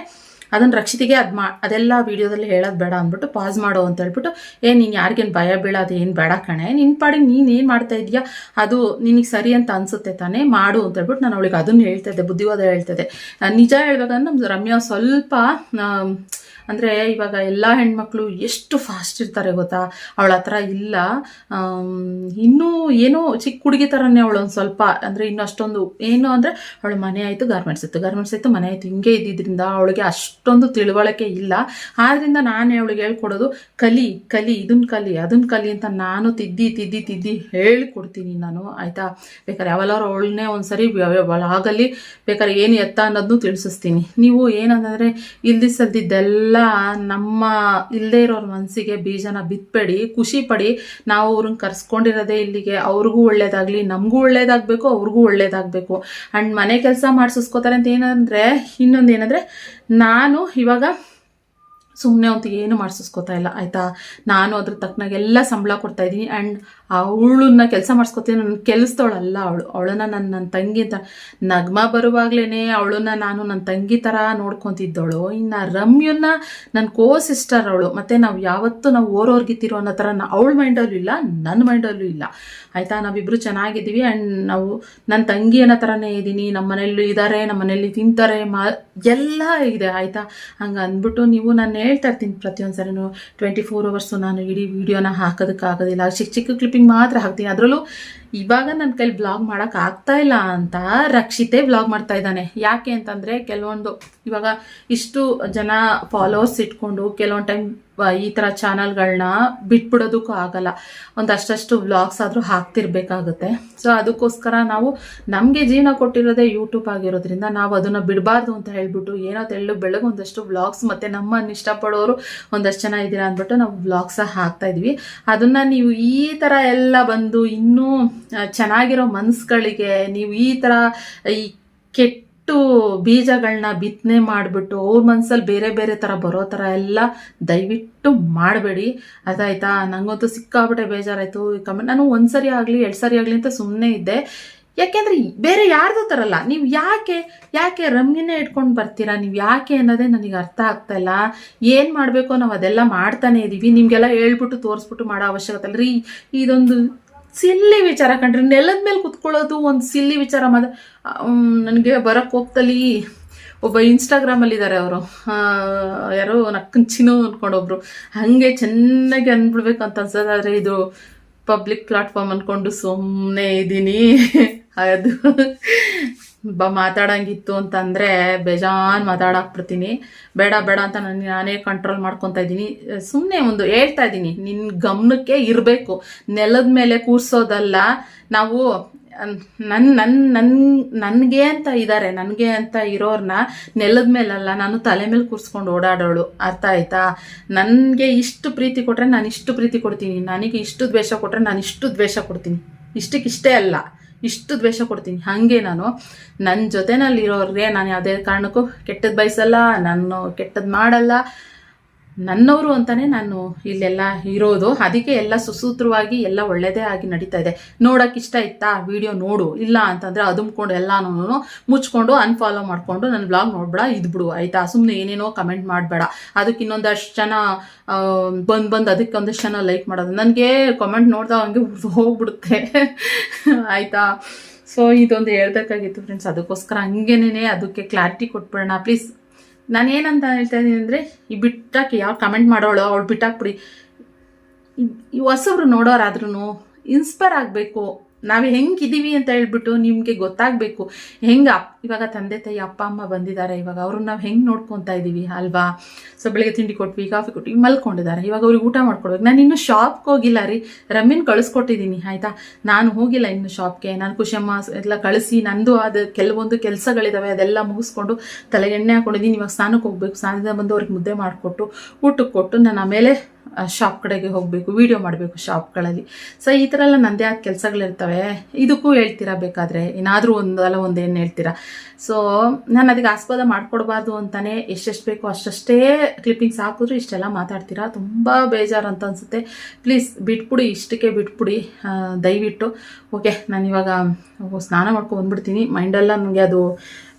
ಅದನ್ನು ರಕ್ಷಿತಿಗೆ ಅದು ಮಾ, ಅದೆಲ್ಲ ವೀಡಿಯೋದಲ್ಲಿ ಹೇಳೋದು ಬೇಡ ಅಂದ್ಬಿಟ್ಟು ಪಾಸ್ ಮಾಡು ಅಂತ ಹೇಳ್ಬಿಟ್ಟು, ಏ, ನೀನು ಯಾರಿಗೇನು ಭಯ ಬೀಳೋದು ಏನು ಬೇಡ ಕಣೆ. ನಿನ್ನ ಪಾಡಿಗೆ ನೀನು ಏನು ಮಾಡ್ತಾ ಇದೀಯಾ? ಅದು ನಿನಗೆ ಸರಿ ಅಂತ ಅನ್ಸುತ್ತೆ ತಾನೇ, ಮಾಡು ಅಂತ ಹೇಳ್ಬಿಟ್ಟು ನಾನು ಅವಳಿಗೆ ಅದನ್ನು ಹೇಳ್ತಾ ಇದ್ದೆ, ಬುದ್ಧಿವಾದ ಹೇಳ್ತಾ ಇದ್ದೆ. ನಿಜ ಹೇಳ್ಬೇಕಂದ್ರೆ ನಮ್ಮ ರಮ್ಯಾ ಸ್ವಲ್ಪ ಅಂದರೆ ಇವಾಗ ಎಲ್ಲ ಹೆಣ್ಮಕ್ಳು ಎಷ್ಟು ಫಾಸ್ಟ್ ಇರ್ತಾರೆ ಗೊತ್ತಾ? ಅವಳ ಹತ್ರ ಇಲ್ಲ. ಇನ್ನೂ ಏನೋ ಚಿಕ್ಕ ಹುಡುಗಿ ಥರನೇ ಅವಳು ಒಂದು ಸ್ವಲ್ಪ, ಅಂದರೆ ಇನ್ನೂ ಅಷ್ಟೊಂದು ಏನು ಅಂದರೆ ಅವಳು ಮನೆ ಆಯಿತು ಗಾರ್ಮೆಂಟ್ಸ್ ಇತ್ತು. ಗಾರ್ಮೆಂಟ್ಸ್ ಇತ್ತು, ಮನೆ ಆಯಿತು, ಹಿಂಗೆ ಇದ್ದಿದ್ದರಿಂದ ಅವಳಿಗೆ ಅಷ್ಟೊಂದು ತಿಳುವಳಿಕೆ ಇಲ್ಲ. ಆದ್ದರಿಂದ ನಾನು ಅವಳಿಗೆ ಹೇಳ್ಕೊಡೋದು, ಕಲಿ ಕಲಿ ಇದನ್ನ ಕಲಿ ಅದನ್ನ ಕಲಿ ಅಂತ ನಾನು ತಿದ್ದಿ ತಿದ್ದಿ ತಿದ್ದಿ ಹೇಳ್ಕೊಡ್ತೀನಿ ನಾನು, ಆಯಿತಾ? ಬೇಕಾದ್ರೆ ಯಾವಲ್ಲಾರು ಅವಳನ್ನೇ ಒಂದು ಸರಿ ಆಗಲಿ ಬೇಕಾದ್ರೆ ಏನು ಎತ್ತ ಅನ್ನೋದನ್ನು ತಿಳಿಸಿಸ್ತೀನಿ. ನೀವು ಏನಂತಂದರೆ ಇಲ್ದಿ ನಮ್ಮ ಇಲ್ಲದೇ ಇರೋರ ಮನಸ್ಸಿಗೆ ಬೀಜನ ಬಿತ್ತಬೇಡಿ ಖುಷಿ ಪಡಿ. ನಾವು ಅವ್ರನ್ನ ಕರ್ಸ್ಕೊಂಡಿರೋದೇ ಇಲ್ಲಿಗೆ. ಅವ್ರಿಗೂ ಒಳ್ಳೇದಾಗಲಿ, ನಮಗೂ ಒಳ್ಳೇದಾಗಬೇಕು, ಅವ್ರಿಗೂ ಒಳ್ಳೇದಾಗಬೇಕು. ಆ್ಯಂಡ್ ಮನೆ ಕೆಲಸ ಮಾಡಿಸ್ಕೋತಾರೆ ಅಂತ ಏನಂದರೆ, ಇನ್ನೊಂದು ಏನಂದರೆ, ನಾನು ಇವಾಗ ಸುಮ್ಮನೆ ಅವತ್ತಿಗೆ ಏನು ಮಾಡಿಸ್ಕೋತಾ ಇಲ್ಲ, ಆಯಿತಾ? ನಾನು ಅದ್ರ ತಕ್ಕನಾಗೆಲ್ಲ ಸಂಬಳ ಕೊಡ್ತಾ ಇದ್ದೀನಿ. ಅವಳನ್ನ ಕೆಲಸ ಮಾಡಿಸ್ಕೊತೀನಿ ನನ್ನ ಕೆಲಸದವಳಲ್ಲ ಅವಳು. ಅವಳನ್ನ ನನ್ನ ನನ್ನ ತಂಗಿ ಅಂತ ನಗ್ಮ ಬರುವಾಗ್ಲೇ ಅವಳನ್ನ ನಾನು ನನ್ನ ತಂಗಿ ಥರ ನೋಡ್ಕೊತಿದ್ದವಳು. ಇನ್ನು ರಮ್ಯನ್ನ ನನ್ನ ಕೋ ಸಿಸ್ಟರ್ ಅವಳು. ಮತ್ತು ನಾವು ಯಾವತ್ತೂ ನಾವು ಓರೋರ್ಗಿತ್ತಿರೋ ಅನ್ನೋ ಥರ ಅವಳ ಮೈಂಡಲ್ಲೂ ಇಲ್ಲ ನನ್ನ ಮೈಂಡಲ್ಲೂ ಇಲ್ಲ. ಆಯಿತಾ? ನಾವಿಬ್ಬರು ಚೆನ್ನಾಗಿದ್ದೀವಿ ಆ್ಯಂಡ್ ನಾವು ನನ್ನ ತಂಗಿ ಅನ್ನೋ ಥರನೇ ಇದ್ದೀನಿ ನಮ್ಮ ಮನೆಯಲ್ಲೂ ಇದ್ದಾರೆ ನಮ್ಮ ಮನೆಯಲ್ಲಿ ತಿಂತಾರೆ, ಮಾ ಎಲ್ಲ ಇದೆ. ಆಯಿತಾ? ಹಂಗೆ ಅಂದ್ಬಿಟ್ಟು ನೀವು ನಾನು ಹೇಳ್ತಾ ಇರ್ತೀನಿ ಪ್ರತಿಯೊಂದು ಸರಿನೂ ಟ್ವೆಂಟಿ ಫೋರ್ ಅವರ್ಸು ನಾನು ಇಡೀ ವಿಡಿಯೋನ ಹಾಕೋದಕ್ಕಾಗೋದಿಲ್ಲ. ಚಿಕ್ಕ ಚಿಕ್ಕ ಕ್ಲಿಪ್ಪಿಂಗ್ ಮಾತ್ರ ಹಾಕ್ತೀನಿ. ಅದರಲ್ಲೂ ಇವಾಗ ನನ್ನ ಕೈಲಿ ಬ್ಲಾಗ್ ಮಾಡೋಕೆ ಆಗ್ತಾ ಇಲ್ಲ ಅಂತ ರಕ್ಷಿತೆ ಬ್ಲಾಗ್ ಮಾಡ್ತಾ ಇದ್ದಾನೆ. ಯಾಕೆ ಅಂತಂದರೆ ಕೆಲವೊಂದು ಇವಾಗ ಇಷ್ಟು ಜನ ಫಾಲೋವರ್ಸ್ ಇಟ್ಕೊಂಡು ಕೆಲವೊಂದು ಟೈಮ್ ಈ ಥರ ಚಾನಲ್ಗಳನ್ನ ಬಿಟ್ಬಿಡೋದಕ್ಕೂ ಆಗಲ್ಲ. ಒಂದಷ್ಟಷ್ಟು ವ್ಲಾಗ್ಸ್ ಆದರೂ ಹಾಕ್ತಿರ್ಬೇಕಾಗುತ್ತೆ. ಸೊ ಅದಕ್ಕೋಸ್ಕರ ನಾವು ನಮಗೆ ಜೀವನ ಕೊಟ್ಟಿರೋದೇ ಯೂಟ್ಯೂಬ್ ಆಗಿರೋದ್ರಿಂದ ನಾವು ಅದನ್ನು ಬಿಡಬಾರ್ದು ಅಂತ ಹೇಳ್ಬಿಟ್ಟು ಏನೋ ತೆಳ್ಳು ಬೆಳಗ್ಗೆ ಒಂದಷ್ಟು ವ್ಲಾಗ್ಸ್ ಮತ್ತು ನಮ್ಮನ್ನು ಇಷ್ಟಪಡೋರು ಒಂದಷ್ಟು ಜನ ಇದ್ದೀರಾ ಅಂದ್ಬಿಟ್ಟು ನಾವು ವ್ಲಾಗ್ಸ ಹಾಕ್ತಾ ಇದ್ವಿ. ಅದನ್ನು ನೀವು ಈ ಥರ ಎಲ್ಲ ಬಂದು ಇನ್ನೂ ಚೆನ್ನಾಗಿರೋ ಮನಸ್ಸುಗಳಿಗೆ ನೀವು ಈ ಥರ ಈ ಕೆಟ್ಟು ಬೀಜಗಳನ್ನ ಬಿತ್ತನೆ ಮಾಡಿಬಿಟ್ಟು ಅವ್ರ ಮನಸ್ಸಲ್ಲಿ ಬೇರೆ ಬೇರೆ ಥರ ಬರೋ ಥರ ಎಲ್ಲ ದಯವಿಟ್ಟು ಮಾಡಬೇಡಿ. ಅದಾಯ್ತಾ? ನನಗಂತೂ ಸಿಕ್ಕಾಬಿಟ್ಟೆ ಬೇಜಾರಾಯಿತು. ಕಮ್ಮಿ ನಾನು ಒಂದು ಸರಿ ಆಗಲಿ, ಎರಡು ಸರಿ ಆಗಲಿ ಅಂತ ಸುಮ್ಮನೆ ಇದ್ದೆ. ಯಾಕೆಂದರೆ ಬೇರೆ ಯಾರ್ದು ತರಲ್ಲ. ನೀವು ಯಾಕೆ ಯಾಕೆ ರಮ್ಯನೇ ಇಟ್ಕೊಂಡು ಬರ್ತೀರಾ? ನೀವು ಯಾಕೆ ಅನ್ನೋದೇ ನನಗೆ ಅರ್ಥ ಆಗ್ತಾ ಏನು ಮಾಡಬೇಕು? ನಾವು ಅದೆಲ್ಲ ಮಾಡ್ತಾನೆ ಇದ್ದೀವಿ ನಿಮಗೆಲ್ಲ ಹೇಳ್ಬಿಟ್ಟು ತೋರಿಸ್ಬಿಟ್ಟು ಮಾಡೋ ಅವಶ್ಯಕತೆ ಅಲ್ಲ ರೀ. ಇದೊಂದು ಸಿಲ್ಲಿ ವಿಚಾರ ಕಣ್ರಿ ನೆಲದ ಮೇಲೆ ಕುತ್ಕೊಳ್ಳೋದು ಒಂದು ಸಿಲ್ಲಿ ವಿಚಾರ ಮಾತ್ರ. ನನಗೆ ಬರೋಕ್ಕೆ ಹೋಗ್ತಲ್ಲಿ ಒಬ್ಬ ಇನ್ಸ್ಟಾಗ್ರಾಮಲ್ಲಿದ್ದಾರೆ ಅವರು. ಯಾರೋ ನಕ್ಕಂಚಿನೋ ಅಂದ್ಕೊಂಡೊಬ್ರು ಹಾಗೆ ಚೆನ್ನಾಗಿ ಅಂದ್ಬಿಡ್ಬೇಕು ಅಂತ ಅನ್ಸೋದಾದ್ರೆ ಇದು ಪಬ್ಲಿಕ್ ಪ್ಲಾಟ್ಫಾರ್ಮ್ ಅಂದ್ಕೊಂಡು ಸುಮ್ಮನೆ ಇದ್ದೀನಿ ಅದು. ಬ ಮಾತಾಡಂಗಿತ್ತು ಅಂತಂದರೆ ಬೇಜಾನ್ ಮಾತಾಡಾಕ್ಬಿಡ್ತೀನಿ. ಬೇಡ ಬೇಡ ಅಂತ ನಾನು, ನಾನೇ ಕಂಟ್ರೋಲ್ ಮಾಡ್ಕೊತಾ ಇದ್ದೀನಿ. ಸುಮ್ಮನೆ ಒಂದು ಹೇಳ್ತಾ ಇದ್ದೀನಿ. ನಿನ್ನ ಗಮನಕ್ಕೆ ಇರಬೇಕು. ನೆಲದ ಮೇಲೆ ಕೂರ್ಸೋದಲ್ಲ. ನಾವು ನನ್ನ ನನ್ನ ನನ್ ನನಗೆ ಅಂತ ಇದ್ದಾರೆ ನನಗೆ ಅಂತ ಇರೋರನ್ನ ನೆಲದ ಮೇಲಲ್ಲ ನಾನು ತಲೆ ಮೇಲೆ ಕೂರಿಸ್ಕೊಂಡು ಓಡಾಡೋಳು. ಅರ್ಥ ಆಯ್ತಾ? ನನಗೆ ಇಷ್ಟು ಪ್ರೀತಿ ಕೊಟ್ಟರೆ ನಾನು ಇಷ್ಟು ಪ್ರೀತಿ ಕೊಡ್ತೀನಿ. ನನಗೆ ಇಷ್ಟು ದ್ವೇಷ ಕೊಟ್ಟರೆ ನಾನು ಇಷ್ಟು ದ್ವೇಷ ಕೊಡ್ತೀನಿ. ಇಷ್ಟಕ್ಕಿಷ್ಟೇ ಅಲ್ಲ. ಇಷ್ಟು ದ್ವೇಷ ಕೊಡ್ತೀನಿ. ಹಾಗೆ ನಾನು ನನ್ನ ಜೊತೆನಲ್ಲಿರೋರಿಗೆ ನಾನು ಯಾವುದೇ ಕಾರಣಕ್ಕೂ ಕೆಟ್ಟದ್ದು ಬಯಸಲ್ಲ, ನಾನು ಕೆಟ್ಟದ್ದು ಮಾಡಲ್ಲ. ನನ್ನವರು ಅಂತಾನೆ ನಾನು ಇಲ್ಲೆಲ್ಲ ಇರೋದು. ಅದಕ್ಕೆ ಎಲ್ಲ ಸುಸೂತ್ರವಾಗಿ ಎಲ್ಲ ಒಳ್ಳೆಯದೇ ಆಗಿ ನಡೀತಾ ಇದೆ. ನೋಡೋಕೆ ಇಷ್ಟ ಇತ್ತಾ? ವಿಡಿಯೋ ನೋಡು. ಇಲ್ಲ ಅಂತಂದರೆ ಅದುಮ್ಕೊಂಡು ಎಲ್ಲಾನು ಮುಚ್ಕೊಂಡು ಅನ್ಫಾಲೋ ಮಾಡಿಕೊಂಡು ನನ್ನ ಬ್ಲಾಗ್ ನೋಡ್ಬೇಡ ಇದ್ಬಿಡು ಆಯಿತಾ? ಸುಮ್ಮನೆ ಏನೇನೋ ಕಮೆಂಟ್ ಮಾಡಬೇಡ. ಅದಕ್ಕೆ ಇನ್ನೊಂದಷ್ಟು ಜನ ಬಂದು ಬಂದು ಅದಕ್ಕೆ ಒಂದಷ್ಟು ಜನ ಲೈಕ್ ಮಾಡೋದು. ನನಗೆ ಕಮೆಂಟ್ ನೋಡ್ದಾ ಹಂಗೆ ಹೋಗ್ಬಿಡುತ್ತೆ. ಆಯಿತಾ? ಸೊ ಇದೊಂದು ಹೇಳ್ಬೇಕಾಗಿತ್ತು ಫ್ರೆಂಡ್ಸ್ ಅದಕ್ಕೋಸ್ಕರ ಹಂಗೇನೇ ಅದಕ್ಕೆ ಕ್ಲಾರಿಟಿ ಕೊಟ್ಬಿಡೋಣ. ಪ್ಲೀಸ್ ನಾನು ಏನಂತ ಹೇಳ್ತಾ ಇದ್ದೀನಿ ಅಂದರೆ, ಈ ಬಿಟ್ಟಾಕಿ ಯಾವ ಕಮೆಂಟ್ ಮಾಡೋಳು, ಅವಳು ಬಿಟ್ಟಾಕ್ಬಿಡಿ. ಈ- ಹೊಸಬ್ರು ನೋಡೋರಾದ್ರೂ ಇನ್ಸ್ಪೈರ್ ಆಗಬೇಕು. ನಾವು ಹೆಂಗಿದ್ದೀವಿ ಅಂತ ಹೇಳ್ಬಿಟ್ಟು ನಿಮಗೆ ಗೊತ್ತಾಗಬೇಕು. ಹೆಂಗೆ ಇವಾಗ ತಂದೆ ತಾಯಿ ಅಪ್ಪ ಅಮ್ಮ ಬಂದಿದ್ದಾರೆ. ಇವಾಗ ಅವ್ರನ್ನ ನಾವು ಹೆಂಗೆ ನೋಡ್ಕೊತಾ ಇದ್ದೀವಿ ಅಲ್ವಾ? ಸೊ ಬೆಳಿಗ್ಗೆ ತಿಂಡಿ ಕೊಟ್ವಿ, ಕಾಫಿ ಕೊಟ್ವಿ, ಮಲ್ಕೊಂಡಿದ್ದಾರೆ. ಇವಾಗ ಅವ್ರಿಗೆ ಊಟ ಮಾಡ್ಕೊಡ್ಬೇಕು. ನಾನು ಇನ್ನೂ ಶಾಪ್ಗೆ ಹೋಗಿಲ್ಲ ರೀ. ರಮ್ಮಿನ ಕಳಿಸ್ಕೊಟ್ಟಿದ್ದೀನಿ ಆಯಿತಾ? ನಾನು ಹೋಗಿಲ್ಲ ಇನ್ನು ಶಾಪ್ಗೆ ನಾನು ಖುಷಿಯಮ್ಮ ಎಲ್ಲ ಕಳಿಸಿ, ನಂದು ಅದು ಕೆಲವೊಂದು ಕೆಲಸಗಳಿದ್ದಾವೆ ಅದೆಲ್ಲ ಮುಗಿಸ್ಕೊಂಡು ತಲೆ ಎಣ್ಣೆ ಹಾಕೊಂಡಿದ್ದೀನಿ ಇವಾಗ ಸ್ನಾನಕ್ಕೆ ಹೋಗ್ಬೇಕು. ಸ್ನಾನದಿಂದ ಬಂದು ಅವ್ರಿಗೆ ಮುದ್ದೆ ಮಾಡಿಕೊಟ್ಟು ಊಟಕ್ಕೆ ಕೊಟ್ಟು ನಾನು ಆಮೇಲೆ ಶಾಪ್ ಕಡೆಗೆ ಹೋಗಬೇಕು. ವಿಡಿಯೋ ಮಾಡಬೇಕು ಶಾಪ್ಗಳಲ್ಲಿ ಸೊ ಈ ಥರ ಎಲ್ಲ ನನ್ನದೇ ಆದ ಕೆಲಸಗಳಿರ್ತವೆ. ಇದಕ್ಕೂ ಹೇಳ್ತೀರಾ ಬೇಕಾದರೆ? ಏನಾದರೂ ಒಂದಲ್ಲ ಒಂದೇನು ಹೇಳ್ತೀರಾ? ಸೊ ನಾನು ಅದಕ್ಕೆ ಆಸ್ಪದ ಮಾಡ್ಕೊಡ್ಬಾರ್ದು ಅಂತಾನೆ ಎಷ್ಟೆಷ್ಟು ಬೇಕೋ ಅಷ್ಟಷ್ಟೇ ಕ್ಲಿಪ್ಪಿಂಗ್ಸ್ ಹಾಕಿದ್ರು ಇಷ್ಟೆಲ್ಲ ಮಾತಾಡ್ತೀರಾ? ತುಂಬ ಬೇಜಾರು ಅಂತ ಅನಿಸುತ್ತೆ. ಪ್ಲೀಸ್ ಬಿಟ್ಬಿಡಿ, ಇಷ್ಟಕ್ಕೆ ಬಿಟ್ಬಿಡಿ. ದಯವಿಟ್ಟು. ಓಕೆ ನಾನು ಇವಾಗ ಸ್ನಾನ ಮಾಡ್ಕೊಂಡು ಬಂದ್ಬಿಡ್ತೀನಿ. ಮೈಂಡೆಲ್ಲ ನನಗೆ ಅದು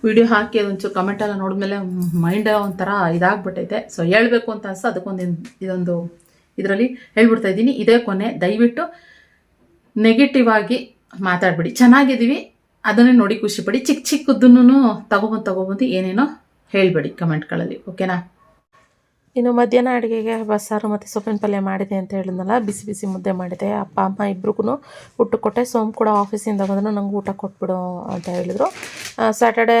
ವಿಡಿಯೋ ಹಾಕಿ ಅದೊಂಚೂರು ಕಮೆಂಟ್ ಎಲ್ಲ ನೋಡಿದ್ಮೇಲೆ ಮೈಂಡ್ ಒಂಥರ ಇದಾಗ್ಬಿಟ್ಟೈತೆ. ಸೊ ಹೇಳಬೇಕು ಅಂತ ಅನ್ಸ. ಅದಕ್ಕೊಂದು ಇದೊಂದು ಇದರಲ್ಲಿ ಹೇಳ್ಬಿಡ್ತಾ ಇದ್ದೀನಿ. ಇದೇ ಕೊನೆ. ದಯವಿಟ್ಟು ನೆಗೆಟಿವ್ ಆಗಿ ಮಾತಾಡ್ಬಿಡಿ. ಚೆನ್ನಾಗಿದ್ದೀವಿ. ಅದನ್ನೇ ನೋಡಿ ಖುಷಿಪಡಿ ಚಿಕ್ಕ ಚಿಕ್ಕದನ್ನು ತಗೊಬಂದು ತಗೊಬಂದು ಏನೇನೋ ಹೇಳಬೇಡಿ ಕಮೆಂಟ್ಗಳಲ್ಲಿ, ಓಕೆನಾ? ಇನ್ನು ಮಧ್ಯಾಹ್ನ ಅಡುಗೆಗೆ ಬಸ್ಸಾರು ಮತ್ತು ಸೊಪ್ಪಿನ ಪಲ್ಯ ಮಾಡಿದೆ ಅಂತ ಹೇಳಿದ್ನಲ್ಲ, ಬಿಸಿ ಬಿಸಿ ಮುದ್ದೆ ಮಾಡಿದೆ. ಅಪ್ಪ, ಅಮ್ಮ ಇಬ್ರಿಗೂ ಊಟ ಕೊಟ್ಟೆ ಸೋಮ್ ಕೂಡ ಆಫೀಸಿಂದ ಬಂದರೂ ನಂಗೆ ಊಟ ಕೊಟ್ಬಿಡು ಅಂತ ಹೇಳಿದರು. ಸ್ಯಾಟರ್ಡೆ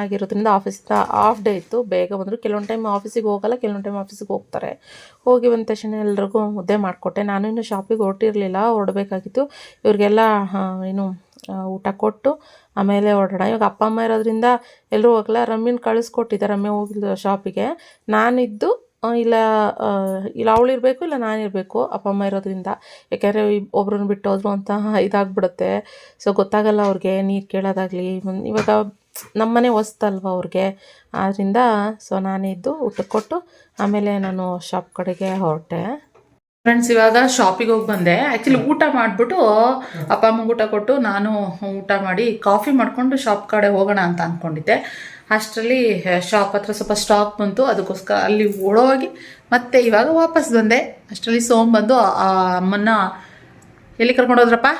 ಆಗಿರೋದ್ರಿಂದ ಆಫೀಸಿಂದ ಆಫ್ ಡೇ ಇತ್ತು. ಬೇಗ ಬಂದರು. ಕೆಲವೊಂದು ಟೈಮ್ ಆಫೀಸಿಗೆ ಹೋಗಲ್ಲ, ಕೆಲವೊಂದು ಟೈಮ್ ಆಫೀಸಿಗೆ ಹೋಗ್ತಾರೆ. ಹೋಗಿ ಬಂದ ತಕ್ಷಣ ಎಲ್ರಿಗೂ ಮುದ್ದೆ ಮಾಡಿಕೊಟ್ಟೆ. ನಾನು ಇನ್ನು ಶಾಪಿಗೆ ಹೊರಟಿರಲಿಲ್ಲ, ಹೊರಡಬೇಕಾಗಿತ್ತು. ಇವ್ರಿಗೆಲ್ಲ ಏನು ಊಟ ಕೊಟ್ಟು ಆಮೇಲೆ ಹೊರಡೋಣ ಇವಾಗ ಅಪ್ಪ, ಅಮ್ಮ ಇರೋದ್ರಿಂದ ಎಲ್ಲರೂ ಹೋಗಲ್ಲ ರಮ್ಮಿನ ಕಳಿಸ್ಕೊಟ್ಟಿದ್ದೆ. ರಮ್ಯ ಹೋಗಿಲ್ಲ ಶಾಪಿಗೆ. ನಾನಿದ್ದು ಇಲ್ಲ ಇಲ್ಲ, ಅವಳಿರಬೇಕು, ಇಲ್ಲ ನಾನಿರಬೇಕು ಅಪ್ಪ, ಅಮ್ಮ ಇರೋದ್ರಿಂದ. ಯಾಕೆಂದರೆ ಒಬ್ರನ್ನ ಬಿಟ್ಟು ಹೋದ್ರು ಅಂತ ಇದಾಗ್ಬಿಡುತ್ತೆ. ಸೊ ಗೊತ್ತಾಗಲ್ಲ ಅವ್ರಿಗೆ, ನೀರು ಕೇಳೋದಾಗಲಿ. ಇವಾಗ ನಮ್ಮನೆ ಹೊಸ್ತಲ್ವ ಅವ್ರಿಗೆ? ಆದ್ದರಿಂದ ಸೊ ನಾನಿದ್ದು ಊಟಕ್ಕೆ ಕೊಟ್ಟು ಆಮೇಲೆ ನಾನು ಶಾಪ್ ಕಡೆಗೆ ಹೊರಟೆ. ಫ್ರೆಂಡ್ಸ್ ಇವಾಗ ಶಾಪಿಗೆ ಹೋಗಿ ಬಂದೆ. ಆ್ಯಕ್ಚುಲಿ ಊಟ ಮಾಡಿಬಿಟ್ಟು ಅಪ್ಪ ಅಮ್ಮಗೆ ಊಟ ಕೊಟ್ಟು ನಾನು ಊಟ ಮಾಡಿ ಕಾಫಿ ಮಾಡಿಕೊಂಡು ಶಾಪ್ ಕಡೆ ಹೋಗೋಣ ಅಂತ ಅಂದ್ಕೊಂಡಿದ್ದೆ ಅಷ್ಟರಲ್ಲಿ ಶಾಪ್ ಹತ್ರ ಸ್ವಲ್ಪ ಸ್ಟಾಕ್ ಬಂತು. ಅದಕ್ಕೋಸ್ಕರ ಅಲ್ಲಿ ಓಡೋಗಿ ಮತ್ತೆ ಇವಾಗ ವಾಪಸ್ ಬಂದೆ. ಅಷ್ಟರಲ್ಲಿ ಸೋಮ್ ಬಂದು ಆ ಅಮ್ಮನ್ನ ಎಲ್ಲಿ ಕರ್ಕೊಂಡೋದ್ರಪ್ಪ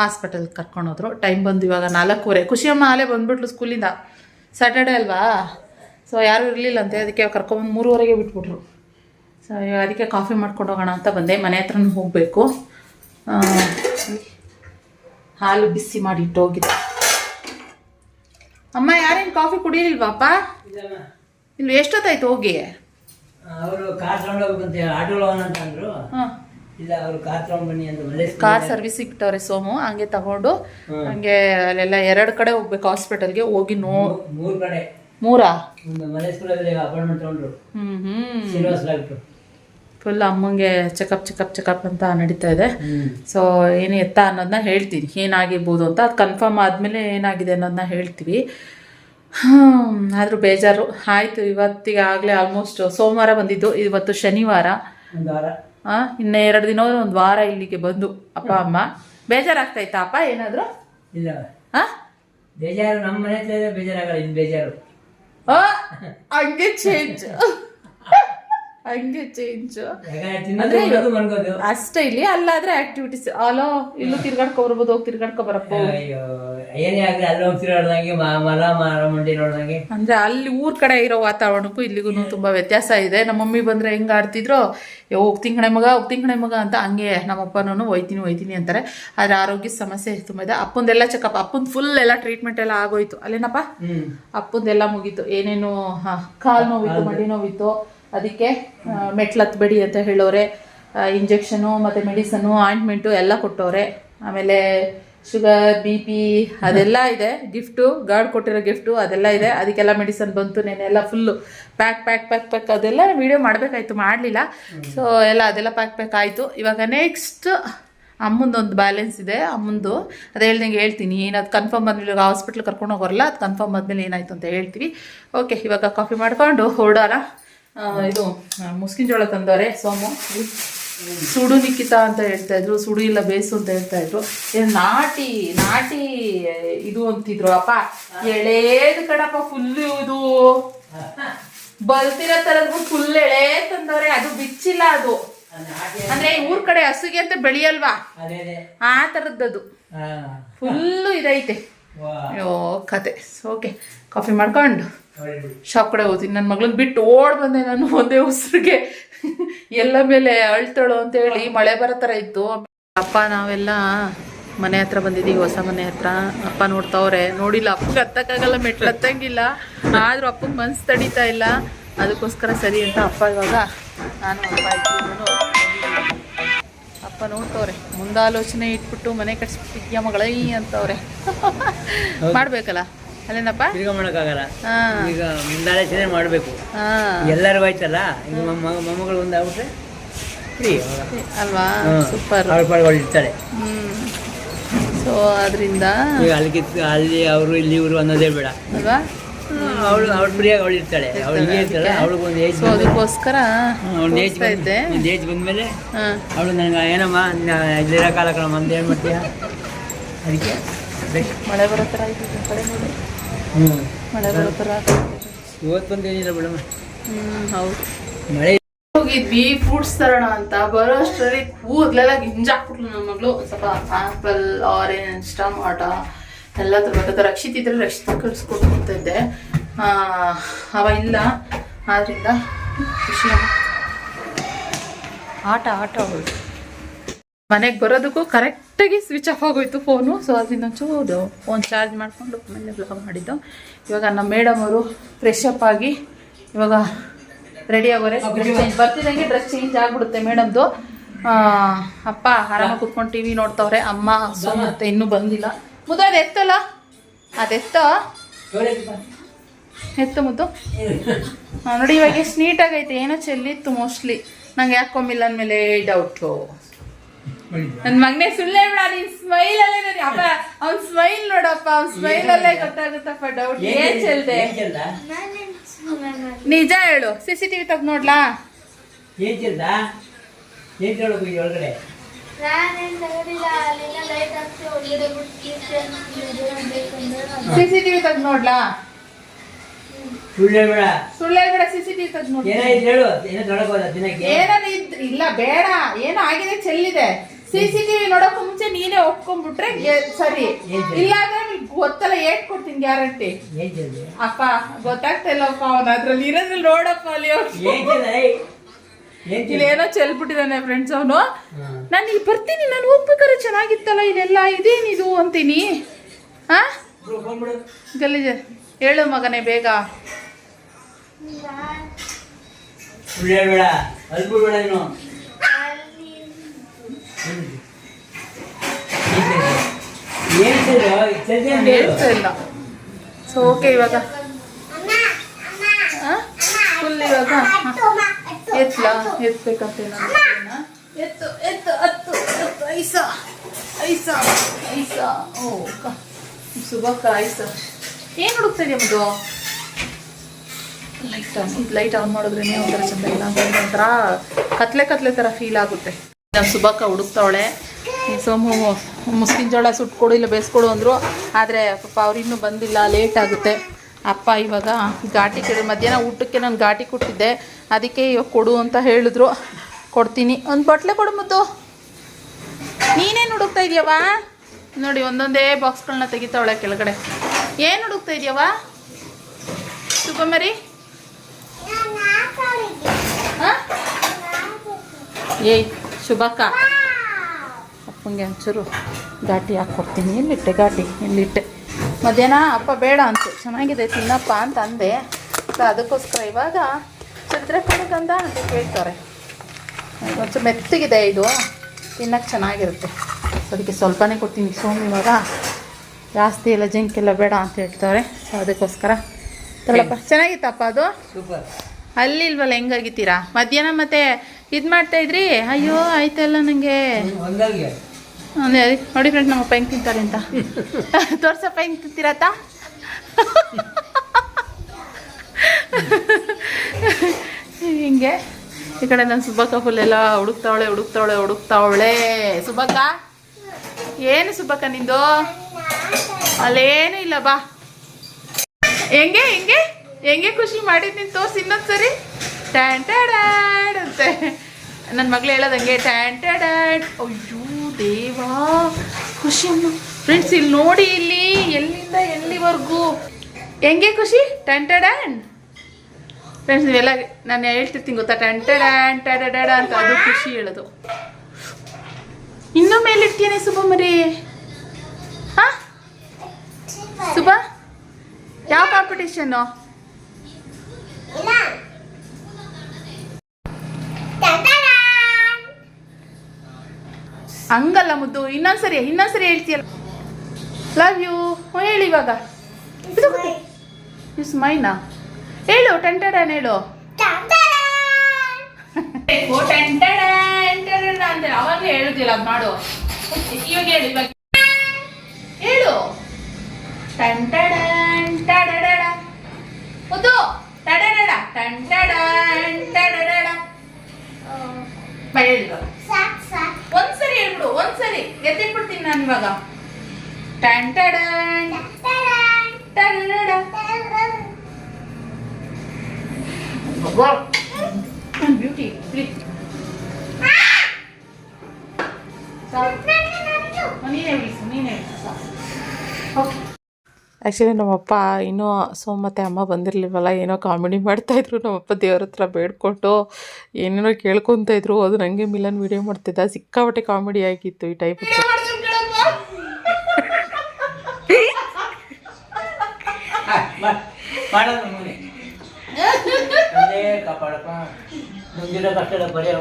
ಹಾಸ್ಪಿಟಲ್ಗೆ ಕರ್ಕೊಂಡೋದ್ರು ಟೈಮ್ ಬಂದು ಇವಾಗ ನಾಲ್ಕೂವರೆ. ಖುಷಿಯಮ್ಮ ಅಲ್ಲೇ ಬಂದ್ಬಿಟ್ಲು ಸ್ಕೂಲಿಂದ ಸ್ಯಾಟರ್ಡೆ ಅಲ್ವಾ? ಸೊ ಯಾರೂ ಇರಲಿಲ್ಲ ಅಂತೆ. ಅದಕ್ಕೆ ಕರ್ಕೊಂಬಂದು ಮೂರುವರೆಗೆ ಬಿಟ್ಬಿಟ್ರು. ಸೊ ಅದಕ್ಕೆ ಕಾಫಿ ಮಾಡ್ಕೊಂಡು ಹೋಗೋಣ ಅಂತ ಬಂದೆ. ಮನೆ ಹತ್ರನೂ ಹೋಗಬೇಕು. ಹಾಲು ಬಿಸಿ ಮಾಡಿ ಇಟ್ಟೋಗಿದೆ. ಅಮ್ಮ ಯಾರೇನು ಕಾಫಿ ಕುಡಿಯಲಿಲ್ವಾಪ್ಪ ಇಲ್ಲಿ ಎಷ್ಟೊತ್ತಾಯ್ತು ಹೋಗಿ? ಅವರು ಕಾರ್ ತಗೊಂಡು ಹೋಗ್ಬೇಕಂತ ಆಟೋ ಅಂತ ಅಂದ್ರು. ಹಾಂ. ಇಲ್ಲ ಅವರು ಕಾರ್ ತಗೊಂಡ್ ಬನ್ನಿ ಅಂತ ಮಲ್ಲೇಶ್ ಕಾರ್ ಸರ್ವಿಸ್ ಇಟ್ಟವ್ರೆ ಸೋಮು ಹಂಗೆ ತಗೊಂಡು. ಹಂಗೆ ಅಲ್ಲೆಲ್ಲ ಎರಡು ಕಡೆ ಹೋಗ್ಬೇಕು ಹಾಸ್ಪಿಟಲ್ಗೆ ಹೋಗಿ ನೋ ಮೂರು ಕಡೆ. ಮೂರಾ? ತಗೊಂಡ್ರು. ಹ್ಮ್. ಶ್ರೀನಿವಾಸ್ ಡಾಕ್ಟ್ರು. ಫುಲ್ ಅಮ್ಮಂಗೆ ಚೆಕಪ್ ಚೆಕಪ್ ಚೆಕಪ್ ಅಂತ ನಡೀತಾ ಇದೆ. ಸೊ ಏನು ಎತ್ತ ಅನ್ನೋದನ್ನ ಹೇಳ್ತೀನಿ. ಏನಾಗಿರ್ಬೋದು ಅಂತ ಅದು ಕನ್ಫರ್ಮ್ ಆದಮೇಲೆ ಏನಾಗಿದೆ ಅನ್ನೋದನ್ನ ಹೇಳ್ತೀವಿ. ಆದರೂ ಬೇಜಾರು. ಆಯಿತು ಇವತ್ತಿಗೆ ಆಗಲೇ ಆಲ್ಮೋಸ್ಟ್ ಸೋಮವಾರ ಬಂದಿದ್ದು. ಇವತ್ತು ಶನಿವಾರ. ಇನ್ನು ಎರಡು ದಿನ ಒಂದು ವಾರ ಇಲ್ಲಿಗೆ ಬಂದು ಅಪ್ಪ ಅಮ್ಮ. ಬೇಜಾರಾಗ್ತೈತಾ ಅಪ್ಪ ಏನಾದರೂ? ಇಲ್ಲ. ಹಾಂ ಬೇಜಾರು ನಮ್ಮ ಮನೆ ಬೇಜಾರಾಗಲ್ಲ ಇನ್ನು ಬೇಜಾರು. ಹಂಗೆ ಚೇಂಜ್ ಹಂಗೆ ಚೇಂಜ್ ಅಂದ್ರೆ ಅಷ್ಟೇ ಇಲ್ಲಿ ಅಲ್ಲಾದ್ರೆ ಆಕ್ಟಿವಿಟೀಸ್ ಅಲೋ ಇಲ್ಲೂ ತಿರ್ಗಾಡ್ಕೊ ಬರ್ಬೋದು ಹೋಗಿ ತಿರ್ಗಾಡ್ಕೊ ಬರಪ್ಪ. ಅಯ್ಯೋ ಏನೇ ಆಗ್ಲಿ ಅಲ್ಲಿ ಹೋಗಿ ತಿರುಗಾಡ್ದಂಗೆ ಮ- ಮಲ ಮರ ಮಂಡಿ ನೋಡ್ದಂಗೆ. ಅಂದ್ರೆ ಅಲ್ಲಿ ಊರ್ ಕಡೆ ಇರೋ ವಾತಾವರಣಕ್ಕೂ ಇಲ್ಲಿಗೂ ತುಂಬಾ ವ್ಯತ್ಯಾಸ ಇದೆ. ನಮ್ಮ ಮಮ್ಮಿ ಬಂದ್ರೆ ಹೆಂಗ್ ಆಡ್ತಿದ್ರು "ಏ, ಹೋಗ್ತೀನಿ ಕಣೆ ಮಗ ಹೋಗ್ತೀನಿ ಕಣೆ ಮಗ ಅಂತ ಹಂಗೆ ನಮ್ಮಪ್ಪನೂ ಒಯ್ತೀನಿ ಒಯ್ತೀನಿ ಅಂತಾರೆ. ಆದ್ರೆ ಆರೋಗ್ಯ ಸಮಸ್ಯೆ ತುಂಬಾ ಇದೆ. ಅಪ್ಪಂದೆಲ್ಲ ಚೆಕಪ್ ಅಪ್ಪಂದ್ ಫುಲ್ ಎಲ್ಲ ಟ್ರೀಟ್ಮೆಂಟ್ ಎಲ್ಲ ಆಗೋಯ್ತು. ಅಲ್ಲೇನಪ್ಪ? ಅಪ್ಪಂದೆಲ್ಲ ಮುಗೀತು. ಏನೇನು ಕಾಲ್ ನೋವಿತ್ತು ಮಡಿ ನೋವಿತ್ತು. ಅದಕ್ಕೆ ಮೆಟ್ಲು ಹತ್ಬೇಡಿ ಅಂತ ಹೇಳೋರೆ ಇಂಜೆಕ್ಷನು ಮತ್ತು ಮೆಡಿಸನು ಆಯಿಂಟ್ಮೆಂಟು ಎಲ್ಲ ಕೊಟ್ಟವ್ರೆ. ಆಮೇಲೆ ಶುಗರ್, ಬಿ ಪಿ, ಅದೆಲ್ಲ ಇದೆ. ಗಿಫ್ಟು ಗಾರ್ಡ್ ಕೊಟ್ಟಿರೋ ಗಿಫ್ಟು, ಅದೆಲ್ಲ ಇದೆ. ಅದಕ್ಕೆಲ್ಲ ಮೆಡಿಸನ್ ಬಂತು ನೆನೆಲ್ಲ full pack pack pack pack ಅದೆಲ್ಲ ವಿಡಿಯೋ ಮಾಡಬೇಕಾಯ್ತು, ಮಾಡಲಿಲ್ಲ. ಸೊ ಎಲ್ಲ ಅದೆಲ್ಲ ಪ್ಯಾಕ್ ಪ್ಯಾಕ್ ಆಯಿತು. ಇವಾಗ ನೆಕ್ಸ್ಟ್ ಅಮ್ಮಂದೊಂದು ಬ್ಯಾಲೆನ್ಸ್ ಇದೆ, ಅಮ್ಮಂದು. ಅದು ಹೇಳ್ದಂಗೆ ಹೇಳ್ತೀನಿ. ಏನು ಅದು ಕನ್ಫರ್ಮ್ ಬಂದ್ಮೇಲೆ ಇವಾಗ ಹಾಸ್ಪಿಟ್ಲ್ ಕರ್ಕೊಂಡು ಹೋಗೋರಲ್ಲ, ಅದು ಕನ್ಫರ್ಮ್ ಆದಮೇಲೆ ಏನಾಯ್ತು ಅಂತ ಹೇಳ್ತೀವಿ. ಓಕೆ ಇವಾಗ ಕಾಫಿ ಮಾಡಿಕೊಂಡು ಹೊರಡೋಣ ಇದು ಮುಸ್ಕಿನ ಜೋಳ ತಂದವರೆ ಸೋಮು. ಸುಡು ನಿಕ್ಕಿತ ಅಂತ ಹೇಳ್ತಾ ಇದ್ರು ಸುಡು ಇಲ್ಲ ಬೇಸು ಅಂತ ಹೇಳ್ತಾ ಇದ್ರು. ಇದು ನಾಟಿ ನಾಟಿ ಇದು ಅಂತಿದ್ರು ಅಪ್ಪ. ಎಳೇದು ಕಣಪ್ಪ ಫುಲ್ ಇದು. ಬಲ್ತಿರೋ ತರದ್ ಫುಲ್ ಎಳೆ ತಂದವ್ರೆ ಅದು ಬಿಚ್ಚಿಲ್ಲ ಅದು. ಅಂದ್ರೆ ಊರ್ ಕಡೆ ಹಸುಗೆ ಅಂತ ಬೆಳೆಯಲ್ವಾ? ಆ ತರದ್ದು ಫುಲ್ಲು ಇದೈತೆ. ಅಯ್ಯೋ ಕತೆ. ಓಕೆ ಕಾಫಿ ಮಾಡ್ಕೊಂಡು. ಶಾಪ್ ಕಡೆ ಹೋಗ್ತೀನಿ. ನನ್ನ ಮಗಳನ್ನ ಬಿಟ್ಟು ಓಡ್ ಬಂದೆ ನಾನು ಒಂದೇ ಉಸಿರಿಗೆ. ಎಲ್ಲ ಮೇಲೆ ಅಳ್ತಾಳು ಅಂತ ಹೇಳಿ ಮಳೆ ಬರೋ ಥರ ಇತ್ತು. ಅಪ್ಪ ನಾವೆಲ್ಲ ಮನೆ ಹತ್ರ ಬಂದಿದ್ದೀವಿ ಹೊಸ ಮನೆ ಹತ್ರ. ಅಪ್ಪ ನೋಡ್ತಾವ್ರೆ. ನೋಡಿಲ್ಲ ಅಪ್ಪಗೆ ಹತ್ತಕ್ಕಾಗಲ್ಲ ಮೆಟ್ಲು ಹತ್ತಂಗಿಲ್ಲ ಆದ್ರೂ ಅಪ್ಪಗೆ ಮನ್ಸು ತಡೀತಾ ಇಲ್ಲ. ಅದಕ್ಕೋಸ್ಕರ ಸರಿ ಅಂತ ಅಪ್ಪ ಇವಾಗ ನಾನು ಅಪ್ಪ ಅಪ್ಪ ನೋಡ್ತವ್ರೆ ಮುಂದಾಲೋಚನೆ ಇಟ್ಬಿಟ್ಟು ಮನೆ ಕಟ್ಸ್ಬಿಟ್ಟಿದ್ಯಾ ಮಗಳೈ ಅಂತವ್ರೆ. ಮಾಡ್ಬೇಕಲ್ಲ? ಅಲ್ಲೇನಪ್ಪ? ತಿರ್ಗಾ ಮಾಡೋಕ್ಕಾಗಲ್ಲ. ಈಗ ಮುಂದಾಲೋಚನೆ ಮಾಡಬೇಕು. ಹಾ. ಎಲ್ಲರಿಗೂ ಆಯ್ತಲ್ಲ? ಈಗ ಮೊಮ್ಮ ಮೊಮ್ಮಗಳು ಒಂದು ಆಗ್ಬಿಟ್ರೆ ಫ್ರೀ ಅಲ್ವಾ? ಸೂಪರ್ ಅವ್ರ ಇರ್ತಾರೆ ಸೊ ಅದರಿಂದ? ಈಗ ಅಲ್ಲಿಗೆ ಅಲ್ಲಿ ಅವರು ಇಲ್ಲಿ ಇವರು ಅನ್ನೋದೇ ಬೇಡ. ಅಲ್ವಾ? ಅವಳು ಅವಳು ಫ್ರೀಯಾಗಿ ಅವಳು ಇರ್ತಾಳೆ ಅವಳು ಹಿಂಗೆ ಇರ್ತಾಳೆ ಅವಳಿಗೆ ಒಂದು ಏಜ್ ಅದಕ್ಕೋಸ್ಕರ ಅವಳು ಏಜ್ ಇದ್ದೆ. ಒಂದು ಏಜ್ ಬಂದಮೇಲೆ ಅವಳು ನನಗೆ ಏನಮ್ಮ ಇಲ್ಲಿರೋ ಕಾಲ ಕಣಮ್ಮ ಏನು ಮಾಡ್ತೀಯ ಅದಕ್ಕೆ ಮಳೆ ಬರೋ ಥರ ಇದೆ ಕಡೆ ನೋಡಿ. ಮಳೆ. ಇವತ್ತು ಹ್ಮ್ ಹೌದು ಮಳೆ ಹೋಗಿದ್ವಿ ಫ್ರೂಟ್ಸ್ ತರೋಣ ಅಂತ. ಬರೋ ಅಷ್ಟರಲ್ಲಿ ಕೂದಲೆಲ್ಲ ಗಿಂಜಾಕ್ಬಿಟ್ಲು ನನ್ನ ಮಗಳು. ಸ್ವಲ್ಪ ಆ್ಯಪಲ್ ಆರೆಂಜ್ ಟಮಾಟ ಎಲ್ಲ ತರಬೇಕು. ರಕ್ಷಿತ್ ಇದ್ರೆ ರಕ್ಷಿತ್ ಆ, ಅವ ಇಲ್ಲ. ಆದ್ರಿಂದ ಖುಷಿ ಆಟ ಆಟ ಅವಳು ಮನೆಗೆ ಬರೋದಕ್ಕೂ ಕರೆಕ್ಟಾಗಿ ಸ್ವಿಚ್ ಆಫ್ ಆಗೋಯ್ತು ಫೋನು ಸೊ ಅದರಿಂದ ಒಂಚೂರು ಫೋನ್ ಚಾರ್ಜ್ ಮಾಡಿಕೊಂಡು ಆಮೇಲೆ ಬ್ಲಾಗ್ ಮಾಡಿದ್ದು. ಇವಾಗ ನಮ್ಮ ಮೇಡಮ್ ಅವರು ಫ್ರೆಶ್ ಅಪ್ ಆಗಿ ಇವಾಗ ರೆಡಿ ಆಗೋರೆ. ಡ್ರೆಸ್ ಚೇಂಜ್ ಬರ್ತಿದ್ದಂಗೆ ಡ್ರೆಸ್ ಚೇಂಜ್ ಆಗ್ಬಿಡುತ್ತೆ ಮೇಡಮ್ದು ಅಪ್ಪ ಆರಾಮಾಗಿ ಕುತ್ಕೊಂಡು ಟಿ ವಿ ನೋಡ್ತವ್ರೆ. ಅಮ್ಮ ಸೊ ಮತ್ತೆ ಇನ್ನೂ ಬಂದಿಲ್ಲ. ಮುದ್ದು ಅದು ಎತ್ತಲ್ಲ? ಅದು ಎತ್ತೋ? ಮುದ್ದು? ನೋಡಿ ಇವಾಗ ಎಷ್ಟು ನೀಟಾಗೈತೆ ಏನೋ ಚೆಲ್ಲಿತ್ತು ಮೋಸ್ಟ್ಲಿ ನಂಗೆ ಯಾಕೊಮ್ಮಿಲ್ಲ ಅಂದಮೇಲೆ ಡೌಟು ನನ್ನ ಮಗನೇ ಸುಳ್ಳೇ ಬಿಡ ನೀನ್ ಸ್ಮೈಲ್ ಅಲ್ಲೇ ನೋಡಿ ಅಪ್ಪ ಅವ್ನ್ ಸ್ಮೈಲ್ ನೋಡಪ್ಪ ಅವ್ನ್ ಸ್ಮೈಲ್ ಅಲ್ಲೇ ಗೊತ್ತಾಗುತ್ತಪ್ಪ ಡೌಟ್ ಏನ್ ಚೆಲ್ದೆ ನಿಜ ಹೇಳು ಸಿ ಸಿ ಟಿವಿ ತಗ್ ನೋಡ್ಲಾ? ಏನ್ ಚೆಲ್ದ ಏನ್ ಕೇಳಬೇಕು ಈ ಒಳಗಡೆ? ಸಿ ಸಿ ಟಿವಿ ತಗ್ ನೋಡ್ಲಾ? ಸುಳ್ಳೇ ಬೇಡ. ಸುಳ್ಳೇ ಬೇಡ ಸಿ ಸಿ ಟಿವಿ ತಗ್ ನೋಡ್ಲಾ? ಏನಾಯ್ತು ಹೇಳು ಏನೋ ದಿನಕ್ಕೆ? ಇಲ್ಲ ಬೇಡ ಏನೋ ಆಗಿದೆ ಚೆಲ್ಲಿದೆ. ಸಿ ಸಿ ಟಿವಿ ನೋಡೋಕೆ ಮುಂಚೆ ನೀನೇ ಒಪ್ಕೊಂಡ್ಬಿಟ್ರೆ ಸರಿ. ಇಲ್ಲ ಅಂದ್ರೆ ನಿಮ್ಗ್ ಗೊತ್ತಲ್ಲ ಏಟ್ ಕೊಡ್ತೀನಿ ಗ್ಯಾರಂಟಿ. ಅಪ್ಪ ಗೊತ್ತಾಗ್ತಾ ಇಲ್ಲಪ್ಪ ಅವನ ಅದ್ರಲ್ಲಿ ಇರೋದ್ರಲ್ಲಿ ನೋಡಪ್ಪ ಅಲ್ಲಿ. ಏನ್ ಚೆಲ್ಬಿಟ್ಟಿದ್ದಾನೆ ಫ್ರೆಂಡ್ಸ್ ಅವನು. ನಾನು ಇಲ್ಲಿ ಬರ್ತೀನಿ ನಾನು ಹೋಗ್ಬೇಕಾದ್ರೆ ಚೆನ್ನಾಗಿತ್ತಲ್ಲ ಇದೆಲ್ಲ ಇದೇನಿದು ಅಂತೀನಿ. ಹಾ ಬಿಡು, ಬಿಡು. ಗಲೀಜ. ಹೇಳು ಮಗನೇ ಬೇಗ. ಸುಳ್ಳು ಅಲ್ಬಿಡ್ಬೇಡ ನೀನು. ಇಲ್ಲ. ಓಕೆ ಇವಾಗ. ಫುಲ್ ಇವಾಗ? ಎತ್ತಲ ಎತ್ಬೇಕಂತ ಎತ್ತು ಐಸ ಐಸ ಐಸ. ಓ, ಕ ಸುಬಕ್ಕ ಐಸ. ಏನು ಹುಡುಕ್ತಾ ಇದೆಯಾ ಮಗು ಲೈಟ್ ಆನ್ ಇದು ಲೈಟ್ ಆನ್ ಮಾಡಿದ್ರೆ ಒಂಥರ ಚಂದ ಇಲ್ಲ. ಒಂಥರ ಕತ್ಲೆ ಕತ್ಲೆ ತರ ಫೀಲ್ ಆಗುತ್ತೆ. ಸುಬಕ್ಕ ಹುಡುಕ್ತಾವಳೆ. ಸೋಮು ಮುಸ್ಕಿನ ಜೋಳ ಸುಟ್ಕೊಡು ಇಲ್ಲ ಬೇಯಿಸ್ಕೊಡು ಅಂದರು. ಆದರೆ ಪಾಪ ಅವ್ರಿನ್ನು ಬಂದಿಲ್ಲ ಲೇಟ್ ಆಗುತ್ತೆ. ಅಪ್ಪ ಇವಾಗ ಘಾಟಿ ಕೇಳಿ ಮಧ್ಯಾಹ್ನ ಊಟಕ್ಕೆ ನಾನು ಘಾಟಿ ಕೊಟ್ಟಿದ್ದೆ. ಅದಕ್ಕೆ ಇವಾಗ ಕೊಡು ಅಂತ ಹೇಳಿದ್ರು. ಕೊಡ್ತೀನಿ. ಒಂದು ಬಟ್ಲೆ ಕೊಡು ಮುದ್ದು. ನೀನೇನು ಹುಡುಕ್ತಾ ಇದೆಯವ ನೋಡಿ ಒಂದೊಂದೇ ಬಾಕ್ಸ್ಗಳನ್ನ ತೆಗಿತಾವಳೆ ಕೆಳಗಡೆ. ಏನು ಹುಡುಕ್ತಾ ಇದೆಯವ ಸುಗಮರಿ ಹಾಂ? ಏಯ್ ಶುಭಕ್ಕ ಅಪ್ಪಂಗೆ ಒಂಚೂರು ಘಾಟಿ ಹಾಕ್ಕೊಡ್ತೀನಿ. ಇಲ್ಲಿಟ್ಟೆ ಘಾಟಿ ಇಲ್ಲಿಟ್ಟೆ. ಮಧ್ಯಾಹ್ನ ಅಪ್ಪ ಬೇಡ ಅಂತು. ಚೆನ್ನಾಗಿದೆ ತಿನ್ನಪ್ಪ ಅಂತ ಅಂದೆ ಸೊ ಅದಕ್ಕೋಸ್ಕರ ಇವಾಗ ಚಿತ್ರೆ ಕೊಡೋದಂದ ಅಂತ ಕೇಳ್ತಾರೆ. ಒಂಚೂರು ಮೆತ್ತಗಿದೆ ಇದು. ತಿನ್ನಕ್ಕೆ ಚೆನ್ನಾಗಿರುತ್ತೆ. ಸೊ ಅದಕ್ಕೆ ಸ್ವಲ್ಪನೇ ಕೊಡ್ತೀನಿ. ಸೋಮು ಇವಾಗ ಜಾಸ್ತಿ ಎಲ್ಲ ಜಿಂಕೆಲ್ಲ ಬೇಡ ಅಂತ ಹೇಳ್ತಾರೆ. ಸೊ ಅದಕ್ಕೋಸ್ಕರ. ಚೆನ್ನಾಗಿತ್ತಪ್ಪ ಅದು? ಸೂಪರ್. ಅಲ್ಲಿ ಇಲ್ವಲ್ಲ ಹೆಂಗಾಗಿತ್ತೀರಾ ಮಧ್ಯಾಹ್ನ ಮತ್ತೆ ಇದು ಮಾಡ್ತಾ ಇದ್ರಿ? ಅಯ್ಯೋ, ಆಯ್ತಲ್ಲ ನನಗೆ ನೋಡಿ ಫ್ರೆಂಡ್ ನಮ್ಮಪ್ಪ ಹೆಂಗೆ ತಿಂತಾರೆ ಅಂತ. ತೋರ್ಸಪ್ಪ ಹೆಂಗೆ ತಿಂತೀರತ್ತ ಹಿಂಗೆ. ಈ ಕಡೆ ನನ್ನ ಸುಬ್ಬಕ್ಕ ಫುಲ್ ಎಲ್ಲ ಹುಡುಕ್ತಾವಳೆ ಹುಡುಕ್ತಾವಳೆ ಹುಡುಕ್ತಾವಳೆ. ಸುಬ್ಬಕ್ಕ? ಏನು ಸುಬ್ಬಕ್ಕ ನಿಂದು? ಅಲ್ಲೇನು ಇಲ್ಲ, ಬಾ. ಹೆಂಗೆ ಹೆಂಗೆ? ಹೆಂಗೆ ಖುಷಿ ಮಾಡಿದ್ ನೀನು? ತೋರ್ಸಿ ಇನ್ನೊಂದ್ಸರಿ. ಟ್ಯಾನ್ ಅಂತೆ. ನನ್ನ ಮಗಳು ಹೇಳೋದಂಗೆ ಟ್ಯಾನ್ ಟ್ಯಾಡ್ ಅಯ್ಯೋ ದೇವಾ ಖುಷಿ ಫ್ರೆಂಡ್ಸ್ ಇಲ್ಲಿ ನೋಡಿ ಇಲ್ಲಿ, ಎಲ್ಲಿಂದ ಎಲ್ಲಿವರೆಗೂ. ಹೆಂಗೆ ಖುಷಿ? ಟ್ಯಾನ್ ಟ್ಯಾಡ್ ಫ್ರೆಂಡ್ಸ್ ನೀವೆಲ್ಲ ನಾನು ಹೇಳ್ತಿರ್ತೀನಿ ಗೊತ್ತಾ? ಟ್ಯಾನ್ ಟ್ಯಾಡ್ ಅಂತ ಅದು ಖುಷಿ ಹೇಳೋದು. ಇನ್ನೂ ಮೇಲಿಡ್ತೀಯನೇ ಸುಬ್ಬ ಮರಿ ಹಾ? ಸುಬ್ಬ? ಯಾವ ಕಾಂಪಿಟೇಷನ್ನು ಹಂಗಲ್ಲ ಮುದ್ದು ಇನ್ನೊಂದ್ಸರಿ ಇನ್ನೊಂದ್ಸರಿ ಹೇಳ್ತೀಯಲ್ಲ. ಲವ್ ಯು ಹೇಳಿ ಇವಾಗ. ಇಸ್ ಮೈನಾ ಹೇಳು ಟೆಂಟಡನ್ ಹೇಳು. ಅಂತ ಅವಾಗಲೇ ಹೇಳುದಿಲ್ಲ ಮಾಡು. ಇವಾಗ ಹೇಳು ಇವಾಗ ಹೇಳು. ಟಂಟಡನ್ ಟಡಡಡ. ಮುದ್ದು ಟಡಡಡ. ಟಂಟಡನ್ ಟಡಡಡ. ಬಾ ಹೇಳು ಇವಾಗ ಒಂದ್ಸರಿ ಎತ್ತಿಟ್ಬಿಡ್ತೀನಿ ನಾನು ಇವಾಗ. ಟನ್ ಟಡಡಡ ಬ್ಯೂಟಿ ಪ್ಲೀಸ್ ನೀನೇ ಬಿಡಿಸು ನೀನೇ ಬಿಡಿಸು ಓಕೆ. ಆ್ಯಕ್ಚುಲಿ ನಮ್ಮಪ್ಪ ಇನ್ನೂ ಸೋ, ಮತ್ತು ಅಮ್ಮ ಬಂದಿರಲಿಲ್ವಲ್ಲ, ಏನೋ ಕಾಮಿಡಿ ಮಾಡ್ತಾಯಿದ್ರು ನಮ್ಮಪ್ಪ ದೇವ್ರ ಹತ್ರ ಬೇಡ್ಕೊಂಡು ಏನೇನೋ ಇದ್ರು. ಅದು ನನಗೆ ಮಿಲನ್ ವಿಡಿಯೋ ಮಾಡ್ತಿದ್ದ. ಸಿಕ್ಕಾಪಟ್ಟೆ ಕಾಮಿಡಿ ಆಗಿತ್ತು ಈ ಟೈಪ್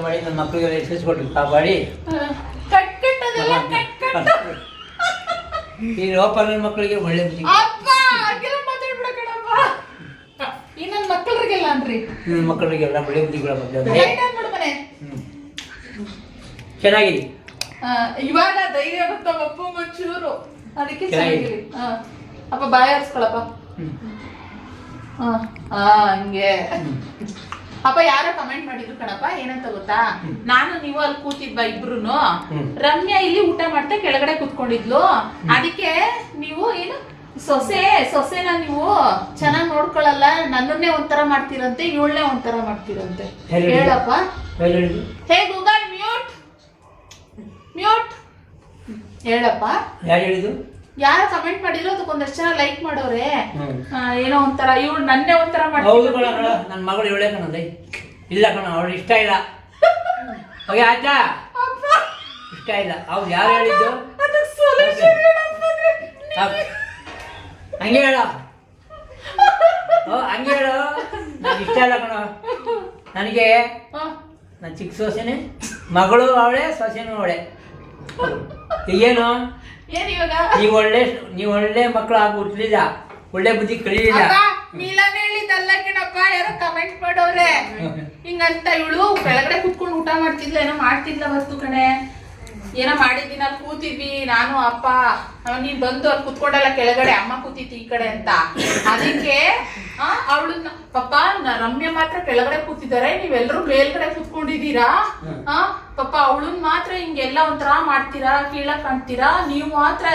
ಮಾಡಿ ನನ್ನ ಮಕ್ಕಳಿಗೆ ಕಾಪಾಡಿ ಈ ಲೋಪನ ಮಕ್ಕಳಿಗೆ ಒಳ್ಳೆ ಬುದ್ಧಿ ಅಪ್ಪ ಹಾಗೆಲ್ಲ ಮಾತಾಡ್ಬಿಡ ಕಣಪ್ಪ. ಈ ನನ್ನ ಮಕ್ಕಳಿಗೆಲ್ಲ ಅನ್ರಿ ನನ್ನ ಮಕ್ಕಳಿಗೆಲ್ಲ ಒಳ್ಳೆ ಬುದ್ಧಿಗಳ ಬಗ್ಗೆ ಚೆನ್ನಾಗಿದೆ ಆ, ಇವಾಗ ಧೈರ್ಯ ಬಂತ ಅಪ್ಪ ಒಂಚೂರು ಅದಕ್ಕೆ ಚೆನ್ನಾಗಿದೆ. ಚೆನ್ನಾಗಿದೆ ಹಾ. ಅಪ್ಪ ಬಾಯ ಆರಿಸ್ಕೊಳಪ್ಪ ಹ್ಮ್. ಹಾ ಹಾ ಹಂಗೆ. ಅಪ್ಪ ಯಾರೋ ಕಮೆಂಟ್ ಮಾಡಿದ್ರು ಕಣಪ್ಪ ಏನಂತ ಗೊತ್ತಾ? ನಾನು ನೀವು ಅಲ್ಲಿ ಕೂತಿದ್ವ ಇಬ್ರುನು ರಮ್ಯಾ ಇಲ್ಲಿ ಊಟ ಮಾಡ್ತಾ ಕೆಳಗಡೆ ಕೂತ್ಕೊಂಡಿದ್ಲು. ಅದಕ್ಕೆ ನೀವು ಏನು ಸೊಸೆ ಸೊಸೆನ ನೀವು ಚೆನ್ನಾಗಿ ನೋಡ್ಕೊಳಲ್ಲ ನನ್ನನ್ನೇ ಒಂಥರ ಮಾಡ್ತೀರಂತೆ ಇವಳನ್ನೇ ಒಂಥರ ಮಾಡ್ತೀರಂತೆ. ಹೇಳಿ. ಹೇಳಪ್ಪ. ಹೇ ಗೂಗಲ್ ಮ್ಯೂಟ್ ಮ್ಯೂಟ್ ಹೇಳಪ್ಪ. ಯಾರು ಹೇಳಿದ್ದು? ಯಾರು ಕಮೆಂಟ್ ಮಾಡಿದ್ರು ಅದಕ್ಕೊಂದಷ್ಟು ಜನ ಲೈಕ್ ಮಾಡೋರೆ. ಏನೋ ಒಂಥರ ಇವಳು ನನ್ನೇ ಒಂಥರ ಹೌದು ಕಣ ಕಣ ನನ್ನ ಮಗಳು ಇವಳೇ ಕಣದೆ ಇಲ್ಲ ಕಣ ಅವಳು ಇಷ್ಟ ಇಲ್ಲ. ಹೋಗಿ ಆಯ್ತಾ? ಇಷ್ಟ ಇಲ್ಲ. ಅವ್ರು ಯಾರು ಹೇಳಿದ್ದು? ಅದಕ್ಕೆ. ಹಂಗೆ ಹೇಳ. ಓ ಹಂಗೆ ಹೇಳು. ನನಗೆ ಇಷ್ಟ ಇಲ್ಲ ಕಣ. ನನಗೆ. ನನ್ನ ಚಿಕ್ಕ ಸೊಸೆನೆ ಮಗಳು ಅವಳೆ ಸೊಸೆನೂ ಅವಳೆ. ಏನು? ಏನ್ ಇವಾಗ? ನೀವು ಒಳ್ಳೆ ನೀವು ಒಳ್ಳೆ ಮಕ್ಕಳು ಆಗ ಹುಟ್ಲಿಲ್ಲ. ಒಳ್ಳೆ ಬುದ್ಧಿ ಕಲೀಲಿಲ್ಲ. ಅಪ್ಪ, ಮಿಲನ್ ಹೇಳಿದ್ದಲ್ಲ ಕಣಪ್ಪ ಯಾರೋ ಕಮೆಂಟ್ ಮಾಡೋರೆ. ಹಿಂಗಂತ ಇವಳು ಕೆಳಗಡೆ ಕುತ್ಕೊಂಡು ಊಟ ಮಾಡ್ತಿದ್ಲ ಏನೋ ಮಾಡ್ತಿದ್ಲ ಹೊತ್ತು ಕಣೆ. ಏನೋ ಮಾಡಿದ್ದೀನಿ ಅಲ್ಲಿ ಕೂತಿದ್ವಿ ನಾನು ಅಪ್ಪ. ಅಹ್, ನೀನ್ ಬಂದು ಅಲ್ಲಿ ಕುತ್ಕೊಂಡಲ್ಲ ಕೆಳಗಡೆ ಅಮ್ಮ ಕೂತಿತ್ತು ಈ ಕಡೆ ಅಂತ. ಅದಕ್ಕೆ ಅವಳನ್ನ ಪಪ್ಪ ರಮ್ಯ ಮಾತ್ರ ಕೆಳಗಡೆ ಕೂತಿದ್ದಾರೆ ನೀವೆಲ್ಲರೂ ಮೇಲ್ಗಡೆ ಕೂತ್ಕೊಂಡಿದ್ದೀರಾ? ಆ ಪಾಪ ಅವಳನ್ ಮಾತ್ರ ಹಿಂಗೆಲ್ಲ ಒಂಥರ ಮಾಡ್ತೀರಾ ಕೀಳ ಕಾಣ್ತೀರಾ? ನೀವು ಮಾತ್ರ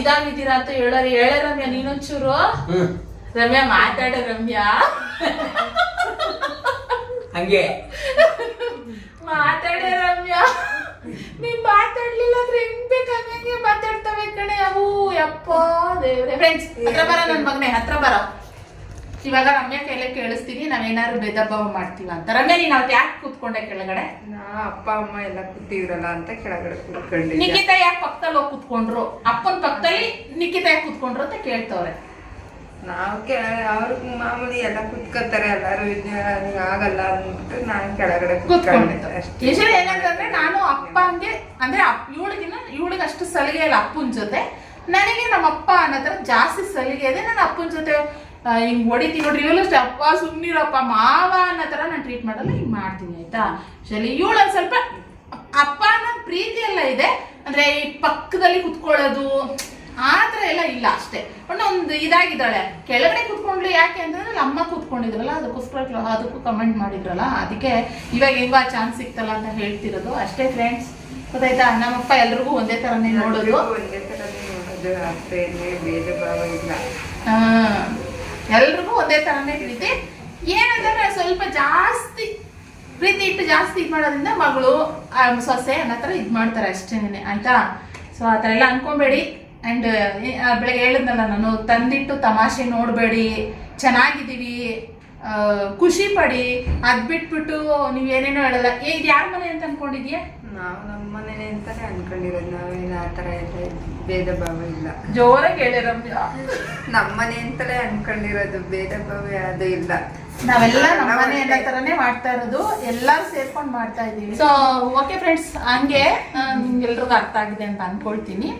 ಇದಾಗಿದ್ದೀರಾ ಅಂತ ಹೇಳ ಹೇಳ ರಮ್ಯ ನೀನೊಂಚೂರು? ರಮ್ಯ ಮಾತಾಡ ರಮ್ಯ. ಹಂಗೆ. ಮಾತಾಡ ರಮ್ಯ. ನೀನ್ ಮಾತಾಡ್ಲಿಲ್ಲ ಅಂದ್ರೆ ಹೆಂಗ್ ಬೇಕಾಗಂಗೆ ಮಾತಾಡ್ತವೆ ಕಣೆ. ಅವು ಯಪ್ಪ ದೇವ್ರೆ. ಫ್ರೆಂಡ್ಸ್ ಹತ್ರ ಬರ ನನ್ ಮಗನೇ ಹತ್ರ ಬರ. ಇವಾಗ ರಮ್ಯ ಕೈಲೇ ಕೇಳಿಸ್ತೀನಿ ನಾವೇನಾದ್ರು ಭೇದ ಭಾವ ಮಾಡ್ತೀವ ಅಂತ. ರಮ್ಯ ನೀನ್ ಅವತ್ತು ಯಾಕೆ ಕೂತ್ಕೊಂಡೆ ಕೆಳಗಡೆ? ನಾ ಅಪ್ಪ ಅಮ್ಮ ಎಲ್ಲ ಕೂತಿದ್ರಲ್ಲ ಅಂತ ಕೆಳಗಡೆ ಕೂತ್ಕೊಂಡೆ ನಿಖಿತ ಯಾಕೆ ಪಕ್ಕದಲ್ಲಿ ಹೋಗಿ ಕೂತ್ಕೊಂಡ್ರು? ಅಪ್ಪನ ಪಕ್ಕದಲ್ಲಿ ನಿಖಿತ ಯಾಕೆ ಕೂತ್ಕೊಂಡ್ರು ಅಂತ ಕೇಳ್ತವ್ರೆ. ನಾವು ಕೆ ಅವ್ರ ಮಾಮೂಲಿ ಎಲ್ಲ ಕುತ್ಕೋತಾರೆ ಎಲ್ಲಾರು ಆಗಲ್ಲ ಅಂದ್ಬಿಟ್ಟು ನಾನು ಕೆಳಗಡೆ ಕೂತ್ಕೊಂಡೆ ಏನಂತಂದ್ರೆ ನಾನು ಅಪ್ಪಂಗೆ ಅಂದ್ರೆ ಇವಳಿಗಿನ ಇವಳಿಗೆ ಅಷ್ಟು ಸಲಿಗೆ ಇಲ್ಲ ಅಪ್ಪನ ಜೊತೆ. ನನಗೆ ನಮ್ಮ ಅಪ್ಪ ಅನ್ನೋ ಜಾಸ್ತಿ ಸಲಿಗೆ ಇದೆ ನನ್ನ ಅಪ್ಪನ ಜೊತೆ ಹಿಂಗ್ ಹೊಡಿತೀನಿ ನೋಡ್ರಿ ಇವಲ್ಲ ಅಷ್ಟೇ ಅಪ್ಪ ಸುಮ್ಮನಿರಪ್ಪ ಮಾವ ಅನ್ನೋ ಥರ ನಾನು ಟ್ರೀಟ್ ಮಾಡಲ್ಲ ಹಿಂಗೆ ಮಾಡ್ತೀನಿ ಆಯ್ತಾ? ಶಲಿ ಇವಳು ಒಂದ್ ಸ್ವಲ್ಪ ಅಪ್ಪ ಅನ್ನೋ ಪ್ರೀತಿ ಎಲ್ಲ ಇದೆ. ಅಂದ್ರೆ ಈ ಪಕ್ಕದಲ್ಲಿ ಕುತ್ಕೊಳ್ಳೋದು ಆ ಥರ ಎಲ್ಲ ಇಲ್ಲ ಅಷ್ಟೇ. ಬಟ್ ಒಂದು ಇದಾಗಿದ್ದಾಳೆ. ಕೆಳಗಡೆ ಕುತ್ಕೊಂಡ್ಲು ಯಾಕೆ ಅಂತಂದ್ರೆ ಅಮ್ಮ ಕೂತ್ಕೊಂಡಿದ್ರಲ್ಲ ಅದಕ್ಕೋಸ್ಕರ ಅದಕ್ಕೂ ಕಮೆಂಟ್ ಮಾಡಿದ್ರಲ್ಲ ಅದಕ್ಕೆ ಇವಾಗ ಹೆಂಗ ಚಾನ್ಸ್ ಸಿಕ್ತಲ್ಲ ಅಂತ ಹೇಳ್ತಿರೋದು. ಅಷ್ಟೇ ಫ್ರೆಂಡ್ಸ್ ಗೊತ್ತಾಯ್ತಾ? ನಮ್ಮಪ್ಪ ಎಲ್ರಿಗೂ ಒಂದೇ ಥರನೇ ನೋಡೋದು. ಒಂದೇ ಥರನೇ ನೋಡೋದು ಅಷ್ಟೇ ಭೇದ ಭಾವ ಇಲ್ಲ. ಆ, ಎಲ್ರಿಗೂ ಒಂದೇ ಥರನೇ ಪ್ರೀತಿ ಏನಂದ್ರೆ ಸ್ವಲ್ಪ ಜಾಸ್ತಿ ಪ್ರೀತಿ ಇಟ್ಟು ಜಾಸ್ತಿ ಇದು ಮಾಡೋದ್ರಿಂದ ಮಗಳು ಸೊಸೆ ಅನ್ನೋ ಥರ ಇದು ಮಾಡ್ತಾರೆ ಅಷ್ಟೇನೆ, ಆಯ್ತಾ? ಸೊ ಆ ಥರ ಎಲ್ಲ ಅನ್ಕೊಬೇಡಿ. ಆ್ಯಂಡ್ ಬೆಳಗ್ಗೆ ಹೇಳಿದ್ನಲ್ಲ ನಾನು, ತಂದಿಟ್ಟು ತಮಾಷೆ ನೋಡಬೇಡಿ, ಚೆನ್ನಾಗಿದ್ದೀವಿ ಖುಷಿ ಪಡಿ ಅದ್ ಬಿಟ್ಬಿಟ್ಟು ನೀವೇನೇನೋ ಹೇಳಲ್ಲ. ಇದು ಯಾರ ಮನೆ ಅಂತ ಅನ್ಕೊಂಡಿದ್ಯಾ? ನಾವು ನಮ್ಮ ಮನೇನೆ ಅಂತಾನೆ ಅನ್ಕೊಂಡಿರೋದು ನಾವೇನು ಆ ಥರ ಎಲ್ಲ ಭೇದ ಭಾವ ಇಲ್ಲ. ಜೋರಾಗಿ ಹೇಳಿ ನಮ್ಮನೆ ನಮ್ಮ ಮನೆ ಅಂತಲೇ ಅನ್ಕೊಂಡಿರೋದು ಭೇದ ಭಾವ ಅದು ಇಲ್ಲ. ನಾವೆಲ್ಲ ನಮ್ಮನೆ ಎಲ್ಲ ತರನೇ ಮಾಡ್ತಾ ಇರೋದು ಎಲ್ಲರೂ ಸೇರ್ಕೊಂಡು ಮಾಡ್ತಾ ಇದೀವಿ ಸೊ ಓಕೆ ಫ್ರೆಂಡ್ಸ್ ಹಂಗೆ ನಿಮ್ಗೆಲ್ರಿಗೂ ಅರ್ಥ ಆಗಿದೆ ಅಂತ ಅನ್ಕೊಳ್ತೀನಿ.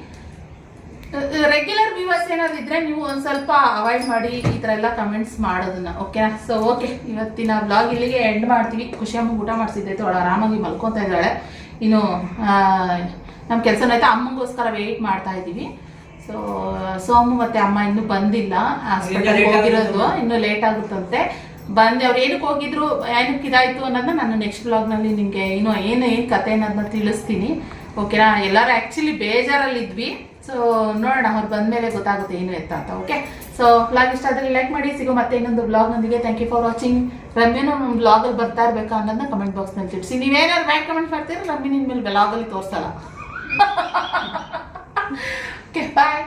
ರೆಗ್ಯುಲರ್ ವ್ಯೂವರ್ಸ್ ಏನಾದ್ರು ಇದ್ರೆ ನೀವು ಒಂದ್ ಸ್ವಲ್ಪ ಅವಾಯ್ಡ್ ಮಾಡಿ ಈ ತರ ಎಲ್ಲ ಕಮೆಂಟ್ಸ್ ಮಾಡೋದನ್ನ ಓಕೆ ಸೊ ಓಕೆ ಇವತ್ತಿನ ಬ್ಲಾಗ್ ಇಲ್ಲಿಗೆ ಎಂಡ್ ಮಾಡ್ತೀವಿ. ಖುಷಿಯಾಗಿ ಊಟ ಮಾಡಿಸಿದ್ದೈತೆ ಅವಳು ಆರಾಮಾಗಿ ಮಲ್ಕೊತ ಇದ್ದಾಳೆ. ಇನ್ನು ನಮ್ಮ ಕೆಲಸನೈತೆ ಅಮ್ಮಗೋಸ್ಕರ ವೆಯ್ಟ್ ಮಾಡ್ತಾ ಇದ್ದೀವಿ. ಸೊ ಸೋಮು ಮತ್ತೆ ಅಮ್ಮ ಇನ್ನೂ ಬಂದಿಲ್ಲ. ಹಾಸ್ಪಿಟಲ್ಗೆ ಹೋಗಿರೋದು. ಇನ್ನೂ ಲೇಟ್ ಆಗುತ್ತಂತೆ. ಬಂದು ಅವ್ರು ಏನಕ್ಕೆ ಹೋಗಿದ್ರು ಏನಕ್ಕೆ ಇದಾಯ್ತು ಅನ್ನೋದನ್ನ ನಾನು ನೆಕ್ಸ್ಟ್ ಬ್ಲಾಗ್ನಲ್ಲಿ ನಿಮಗೆ ಇನ್ನು ಏನು ಏನು ಕತೆ ಅನ್ನೋದನ್ನ ತಿಳಿಸ್ತೀನಿ. ಓಕೆನಾ ಎಲ್ಲರೂ ಆ್ಯಕ್ಚುಲಿ ಬೇಜಾರಲ್ಲಿ ಇದ್ವಿ ಸೊ ನೋಡೋಣ ಅವ್ರು ಬಂದಮೇಲೆ ಗೊತ್ತಾಗುತ್ತೆ ಏನು ಎತ್ತ ಅಂತ. ಓಕೆ ಸೊ ಬ್ಲಾಗ್ ಇಷ್ಟ ಆದರೆ ಲೈಕ್ ಮಾಡಿ, ಸಿಗೋ ಮತ್ತೆ ಇನ್ನೊಂದು ಬ್ಲಾಗ್ನೊಂದಿಗೆ ಥ್ಯಾಂಕ್ ಯು ಫಾರ್ ವಾಚಿಂಗ್ ರಮ್ಯನು ನಮ್ಮ ಬ್ಲಾಗಲ್ಲಿ ಬರ್ತಾ ಇರಬೇಕಾ ಅನ್ನೋದನ್ನ ಕಮೆಂಟ್ ಬಾಕ್ಸ್ನಲ್ಲಿ ತಿಳಿಸಿ. ನೀವೇನಾದ್ರು ಬ್ಯಾಕ್ ಕಮೆಂಟ್ ಮಾಡ್ತೀರಾ? ರಮ್ಯ ನಿನ್ನ ಮೇಲೆ ಬ್ಲಾಗಲ್ಲಿ ತೋರಿಸಲ್ಲ. Okay bye